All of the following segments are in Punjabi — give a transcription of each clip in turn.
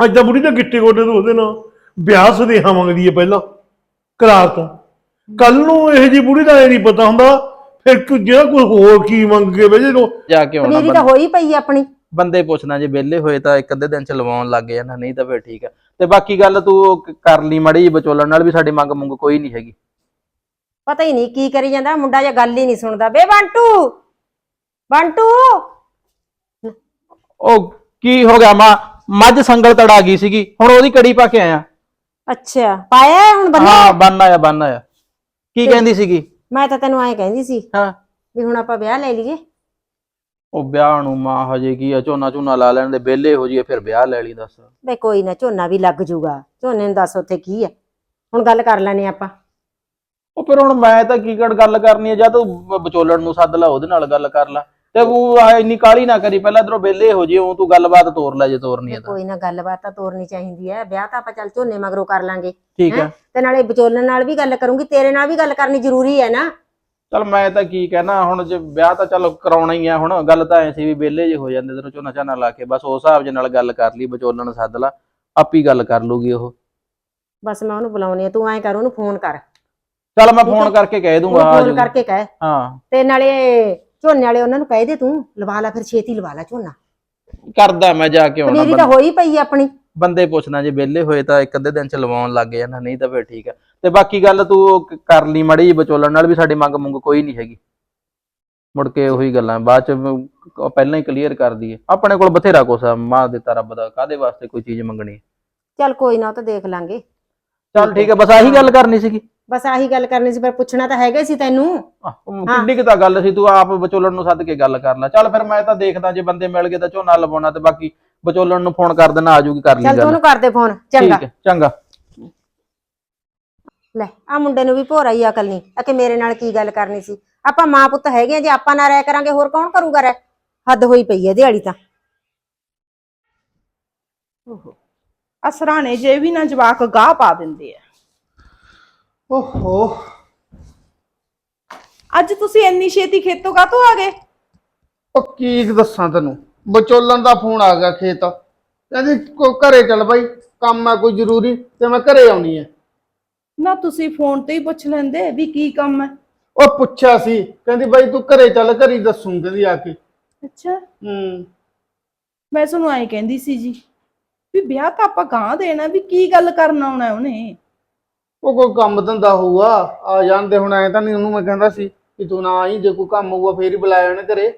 ਅੱਜ ਤਾਂ ਬੁੜੀ ਤਾਂ ਗਿੱਟੇ ਗੋਡੇ ਤੋਂ ਉਹਦੇ ਨਾਲ ਵਿਆਹ ਸੁਦੇਹਾ ਮੰਗਦੀ ਹੈ ਪਹਿਲਾਂ ਕਰਾਰ ਤੋਂ। ਕੱਲ ਨੂੰ ਇਹ ਜੀ ਬੁੜੀ ਦਾ ਇਹ ਨਹੀਂ ਪਤਾ ਹੁੰਦਾ ਫਿਰ ਕਿ ਜਿਹੜਾ ਕੋਈ ਹੋਰ ਕੀ ਮੰਗ ਕੇ ਵੇਜੇ ਲੋ ਜਾ ਕੇ ਆਉਣਾ ਪਨੀਰੀ ਤਾਂ ਹੋਈ ਪਈ ਆ ਆਪਣੀ। ਬੰਦੇ ਪੁੱਛਣਾ ਜੇ ਵਿਹਲੇ ਹੋਏ ਤਾਂ ਇੱਕ ਅੱਧੇ ਦਿਨ ਚ ਲਵਾਉਣ ਲੱਗ ਜਾਣਾ ਨਹੀਂ ਤਾਂ ਫਿਰ ਠੀਕ ਆ। ਤੇ ਬਾਕੀ ਗੱਲ ਤੂੰ ਉਹ ਕ- ਕਰ ਲਈ ਮੜੀ ਵਿਚੋਲਣ ਨਾਲ ਵੀ ਸਾਡੀ ਮੰਗ ਮੁੰਗ ਕੋਈ ਨਹੀਂ ਹੈਗੀ। ਪਤਾ ਹੀ ਨਹੀਂ ਕੀ ਕਰੀ ਜਾਂਦਾ ਮੁੰਡਾ ਜਾਂ ਗੱਲ ਹੀ ਨਹੀਂ ਸੁਣਦਾ। ਬੇ ਬੰਟੂ! ਬੰਟੂ! ਉਹ ਕੀ ਹੋ ਗਿਆ ਮਾਂ? ਮੱਝ ਸੰਗਲ ਤੜਾ ਗਈ ਸੀਗੀ। ਹੁਣ ਉਹਦੀ ਕੜੀ ਪਾ ਕੇ ਆਇਆ। ਅੱਛਾ ਪਾਇਆ ਹੈ ਹੁਣ ਬੰਨਾ ਹਾਂ ਬੰਨ ਆਇਆ ਬੰਨ ਆਇਆ। ਕੀ ਕਹਿੰਦੀ ਸੀਗੀ? ਮੈਂ ਤਾਂ ਤੈਨੂੰ ਐਂ ਕਹਿੰਦੀ ਸੀ ਹਾਂ। ਵੀ ਹੁਣ ਆਪਾਂ ਵਿਆਹ ਲੈ ਲਈਏ। ਉਹ ਵਿਆਹ ਨੂੰ ਮਾਂ ਹਜੇ ਕੀ ਆ ਝੋਨਾ ਝੋਨਾ ਲਾ ਲੈਣ ਦੇ ਵਿਹਲੇ ਹੋ ਜੀਏ ਫਿਰ ਵਿਆਹ ਲੈ ਲਈ ਦੱਸ। ਬੇ ਕੋਈ ਨਾ ਝੋਨਾ ਵੀ ਲੱਗ ਜੂਗਾ। ਝੋਨੇ ਨੂੰ ਦੱਸ ਉੱਥੇ ਕੀ ਹੈ ਹੁਣ ਗੱਲ ਕਰ ਲੈਨੇ ਆਪਾਂ। ਉਹ ਫਿਰ ਹੁਣ ਮੈਂ ਤਾਂ ਕੀ ਗੱਲ ਕਰਨੀ ਹੈ ਜਾਂ ਤੂੰ ਬ- ਵਿਚੋਲਣ ਨੂੰ ਸੱਦ ਲਾ ਉਹਦੇ ਨਾਲ ਗੱਲ ਕਰ ਲੈ। ਤੇ ਉਹ ਆ ਇੰਨੀ ਕਾਲੀ ਨਾ ਕਰੀ ਪਹਿਲਾਂ ਇਧਰੋਂ ਵਿਹਲੇ ਹੋ ਜੇ ਉਹ ਤੂੰ ਗੱਲਬਾਤ ਤੋਰ ਲੈ ਜੇ ਤੋਰਨੀ ਹੈ ਤਾਂ ਕੋਈ ਨਾ ਗੱਲਬਾਤ ਤਾਂ ਤੋਰਨੀ ਚਾਹੀਦੀ ਹੈ ਵਿਆਹ ਤਾਂ ਆਪਾਂ ਚੱਲ ਝੋਨੇ ਮਗਰੋਂ ਕਰ ਲਾਂਗੇ। ਠੀਕ ਹੈਂ? ਤੇ ਨਾਲੇ ਵਿਚੋਲਣ ਨਾਲ ਵੀ ਗੱਲ ਕਰੂੰਗੀ ਤੇਰੇ ਨਾਲ ਵੀ ਗੱਲ ਕਰਨੀ ਜ਼ਰੂਰੀ ਹੈ ਨਾ। ਚਲ ਮੈਂ ਤਾਂ ਕੀ ਕਹਿਣਾ ਹੁਣ ਜੇ ਵਿਆਹ ਤਾਂ ਚੱਲ ਕਰਾਉਣਾ ਹੀ ਆ ਹੁਣ ਗੱਲ ਤਾਂ ਐ ਸੀ ਵੀ ਵਿਹਲੇ ਜੇ ਹੋ ਜਾਂਦੇ ਤੈਨੂੰ ਝੋਨਾ ਝਾਨਾ ਲਾ ਕੇ ਬਸ ਉਸ ਹਿਸਾਬ ਦੇ ਨਾਲ ਗੱਲ ਕਰ ਲਈ ਵਿਚੋਲਣ ਸੱਦ ਲਾ ਆਪੀ ਗੱਲ ਕਰ ਲੂਗੀ ਉਹ। ਬਸ ਮੈਂ ਉਹਨੂੰ ਬੁਲਾਉਣੀ ਆ ਤੂੰ ਐਂ ਕਰ ਉਹਨੂੰ ਫੋਨ ਕਰ। ਚੱਲ ਮੈਂ ਫੋਨ। ਕਰਕੇ ਕਹਿ ਦੂੰਗਾ ਫੋਨ। ਕਰਕੇ ਕਹਿ। ਹਾਂ। ਤੇ ਨਾਲੇ ਝੋਨੇ ਵਾਲੇ ਉਹਨਾਂ ਨੂੰ ਕਹਿ ਦੇ ਤੂੰ ਲਵਾ ਲੈ ਫਿਰ ਛੇਤੀ ਲਵਾ ਲੈ ਝੋਨਾ। ਕਰਦਾ ਮੈਂ ਜਾ ਕੇ ਆਉਣਾ ਪਨੀਰੀ ਤਾਂ ਹੋਈ ਪਈ ਆ ਆਪਣੀ। ਬੰਦੇ ਪੁੱਛਣਾ ਜੇ ਵਿਹਲੇ ਹੋਏ ਤਾਂ ਇੱਕ ਅੱਧੇ ਦਿਨ ਚ ਲਵਾਉਣ ਲੱਗ ਜਾਣਾ ਨਹੀਂ ਤਾਂ ਫਿਰ ਠੀਕ ਆ। ਤੇ ਬਾਕੀ ਗੱਲ ਤੂੰ ਉਹ ਕ- ਕਰ ਲਈ ਮੜੀ ਜੀ ਵਿਚੋਲਣ ਨਾਲ ਵੀ ਸਾਡੀ ਮੰਗ ਮੁੰਗ ਕੋਈ ਨਹੀਂ ਹੈਗੀ। ਮੁੜ ਕੇ ਉਹੀ ਗੱਲਾਂ ਬਾਅਦ ਚ ਮ- ਕ- ਪਹਿਲਾਂ ਹੀ ਕਲੀਅਰ ਕਰ ਦਈਏ। ਆਪਣੇ ਕੋਲ ਬਥੇਰਾ ਕੁਛ ਆ ਮਾਂ ਦਿੱਤਾ ਰੱਬ ਦਾ ਕਾਦੇ ਵਾਸਤੇ ਕੋਈ ਚੀਜ਼ ਮੰਗਣੀ? ਚੱਲ ਕੋਈ ਨਾ ਉਹ ਤਾਂ ਦੇਖ ਲਾਂਗੇ। ਚੱਲ ਠੀਕ ਹੈ ਬਸ ਆਹੀ ਗੱਲ ਕਰਨੀ ਸੀਗੀ। ਬਸ ਆਹੀ ਗੱਲ ਕਰਨੀ ਸੀ ਪਰ ਪੁੱਛਣਾ ਤਾਂ ਹੈਗਾ ਸੀ ਤੈਨੂੰ। ਆਹ, ਕਿੱਡੀ ਕੁ ਤਾਂ ਗੱਲ ਸੀ ਤੂੰ ਆਪ ਵਿਚੋਲਣ ਨੂੰ ਸੱਦ ਕੇ ਗੱਲ ਕਰ ਲੈ। ਚੱਲ ਫਿਰ ਮੈਂ ਤਾਂ ਦੇਖਦਾ ਜੇ ਬੰਦੇ ਮਿਲ ਗਏ ਤਾਂ ਝੋਨਾ ਲਵਾਉਣਾ ਤੇ ਬਾਕੀ ਵਿਚੋਲਣ ਨੂੰ ਫੋਨ ਕਰ ਦੇਣਾ ਆਜੂਗੀ ਕਰ ਲਈ ਚੱਲ ਤੂੰ ਗੱਲ ਉਹਨੂੰ ਕਰ ਦੇ ਫੋਨ ਚੰਗਾ। ਠੀਕ ਹੈ ਚੰਗਾ। ਲੈ ਆ ਮੁੰਡੇ ਨੂੰ ਵੀ ਭੋਰਾ ਹੀ ਅਕਲ ਨਹੀਂ ਆ ਕਿ ਮੇਰੇ ਨਾਲ ਕੀ ਗੱਲ ਕਰਨੀ ਸੀ। ਆਪਾਂ ਮਾਂ ਪੁੱਤ ਹੈਗੇ ਆ ਜੇ ਆਪਾਂ ਨਾ ਰਹਿ ਕਰਾਂਗੇ ਹੋਰ ਕੌਣ ਕਰੂਗਾ ਰਹਿ? ਹੱਦ ਹੋਈ ਪਈ ਹੈ ਦਿਹਾੜੀ ਤਾਂ। ਅਸਰਾਣੇ ਜੇ ਵੀ ਨਾ ਜਵਾਕ ਗਾਹ ਪਾ ਦਿੰਦੇ ਆ। ਓਹੋ। ਅੱਜ ਤੁਸੀਂ ਇੰਨੀ ਛੇਤੀ ਖੇਤੋਂ ਕਾਹਤੋਂ ਆ ਗਏ? ਉਹ ਕੀ ਦੱਸਾਂ ਤੈਨੂੰ? ਵਿਚੋਲਣ ਦਾ ਫੋਨ ਆ ਗਿਆ ਖੇਤ। ਕਹਿੰਦੀ ਕੋ ਘਰੇ ਚੱਲ ਬਾਈ ਕੰਮ ਆ ਕੋਈ ਜ਼ਰੂਰੀ ਤੇ ਮੈਂ ਘਰੇ ਆਉਣੀ ਹੈ ਨਾ ਤੁਸੀਂ ਫੋਨ ਤੇ ਹੀ ਪੁੱਛ ਲੈਂਦੇ ਵੀ ਕੀ ਕੰਮ ਹੈ ਉਹ ਪੁੱਛਿਆ ਸੀ ਕਹਿੰਦੀ ਬਾਈ ਤੂੰ ਘਰੇ ਚੱਲ ਘਰੀ ਦੱਸੂ ਕਹਿੰਦੀ ਆ ਕੇ। ਅੱਛਾ। ਹੂੰ। ਮੈਂ ਤੁਹਾਨੂੰ ਐਂ ਕਹਿੰਦੀ ਸੀ ਜੀ ਵੀ ਵਿਆਹ ਤਾਂ ਆਪਾਂ ਗਾਂ ਦੇਣਾ ਵੀ ਕੀ ਗੱਲ ਕਰਨ ਆਉਣਾ ਉਹਨੇ? ਉਹ ਕੋਈ ਕੰਮ ਧੰਦਾ ਹੋਊਗਾ ਆ ਜਾਂਦੇ ਹੁਣ ਐ ਤਾਂ ਨਹੀਂ ਉਹਨੂੰ ਮੈਂ ਕਹਿੰਦਾ ਸੀ ਕਿ ਤੂੰ ਨਾ ਆਈ ਜੇ ਕੋਈ ਕੰਮ ਹੋਊਗਾ ਫੇਰ ਹੀ ਬੁਲਾਇਆ ਉਹਨੇ ਘਰੇ।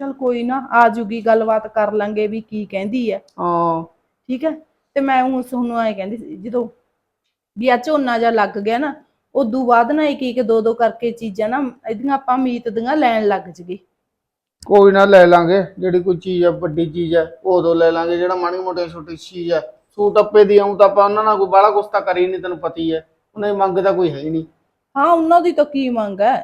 ਚਲ ਕੋਈ ਨਾ ਆ ਜੂਗੀ ਗੱਲਬਾਤ ਕਰ ਲਾਂਗੇ ਵੀ ਕੀ ਕਹਿੰਦੀ ਹੈ ਹਾਂ। ਠੀਕ ਹੈ ਤੇ ਮੈਂ ਹੁਣ ਤੁਹਾਨੂੰ ਐਂ ਕਹਿੰਦੀ ਸੀ ਜਦੋਂ ਵੀ ਆ ਝੋਨਾ ਜਾਂ ਲੱਗ ਗਿਆ ਨਾ ਉਦੋਂ ਬਾਅਦ ਨਾ ਇੱਕ ਇੱਕ ਦੋ ਦੋ ਕਰਕੇ ਚੀਜ਼ਾਂ ਨਾ ਇਹਦੀਆਂ ਆਪਾਂ ਮੀਤ ਦੀਆਂ ਲੈਣ ਲੱਗ ਜਗੇ ਕੋਈ ਨਾ ਲੈ ਲਾਂਗੇ ਜਿਹੜੀ ਕੋਈ ਚੀਜ਼ ਆ ਵੱਡੀ ਚੀਜ਼ ਆ ਉਦੋਂ ਲੈ ਲਾਂਗੇ ਜਿਹੜਾ ਮਾੜੀ ਮੋਟੀ ਛੋਟੀ ਚੀਜ਼ ਆ। ਸੂਟ ਅੱਪੇ ਦੀ ਆਉਂ ਤਾਂ ਆਪਾਂ ਉਹਨਾਂ ਨਾਲ ਕੋਈ ਬਾਹਲਾ ਕੁਛ ਤਾਂ ਕਰੀ ਨਹੀਂ ਤੈਨੂੰ ਪਤੀ ਹੈ ਉਹਨਾਂ ਦੀ ਮੰਗ ਤਾਂ ਕੋਈ ਹੈ ਹੀ ਨਹੀਂ। ਹਾਂ ਉਹਨਾਂ ਦੀ ਤਾਂ ਕੀ ਮੰਗ ਹੈ?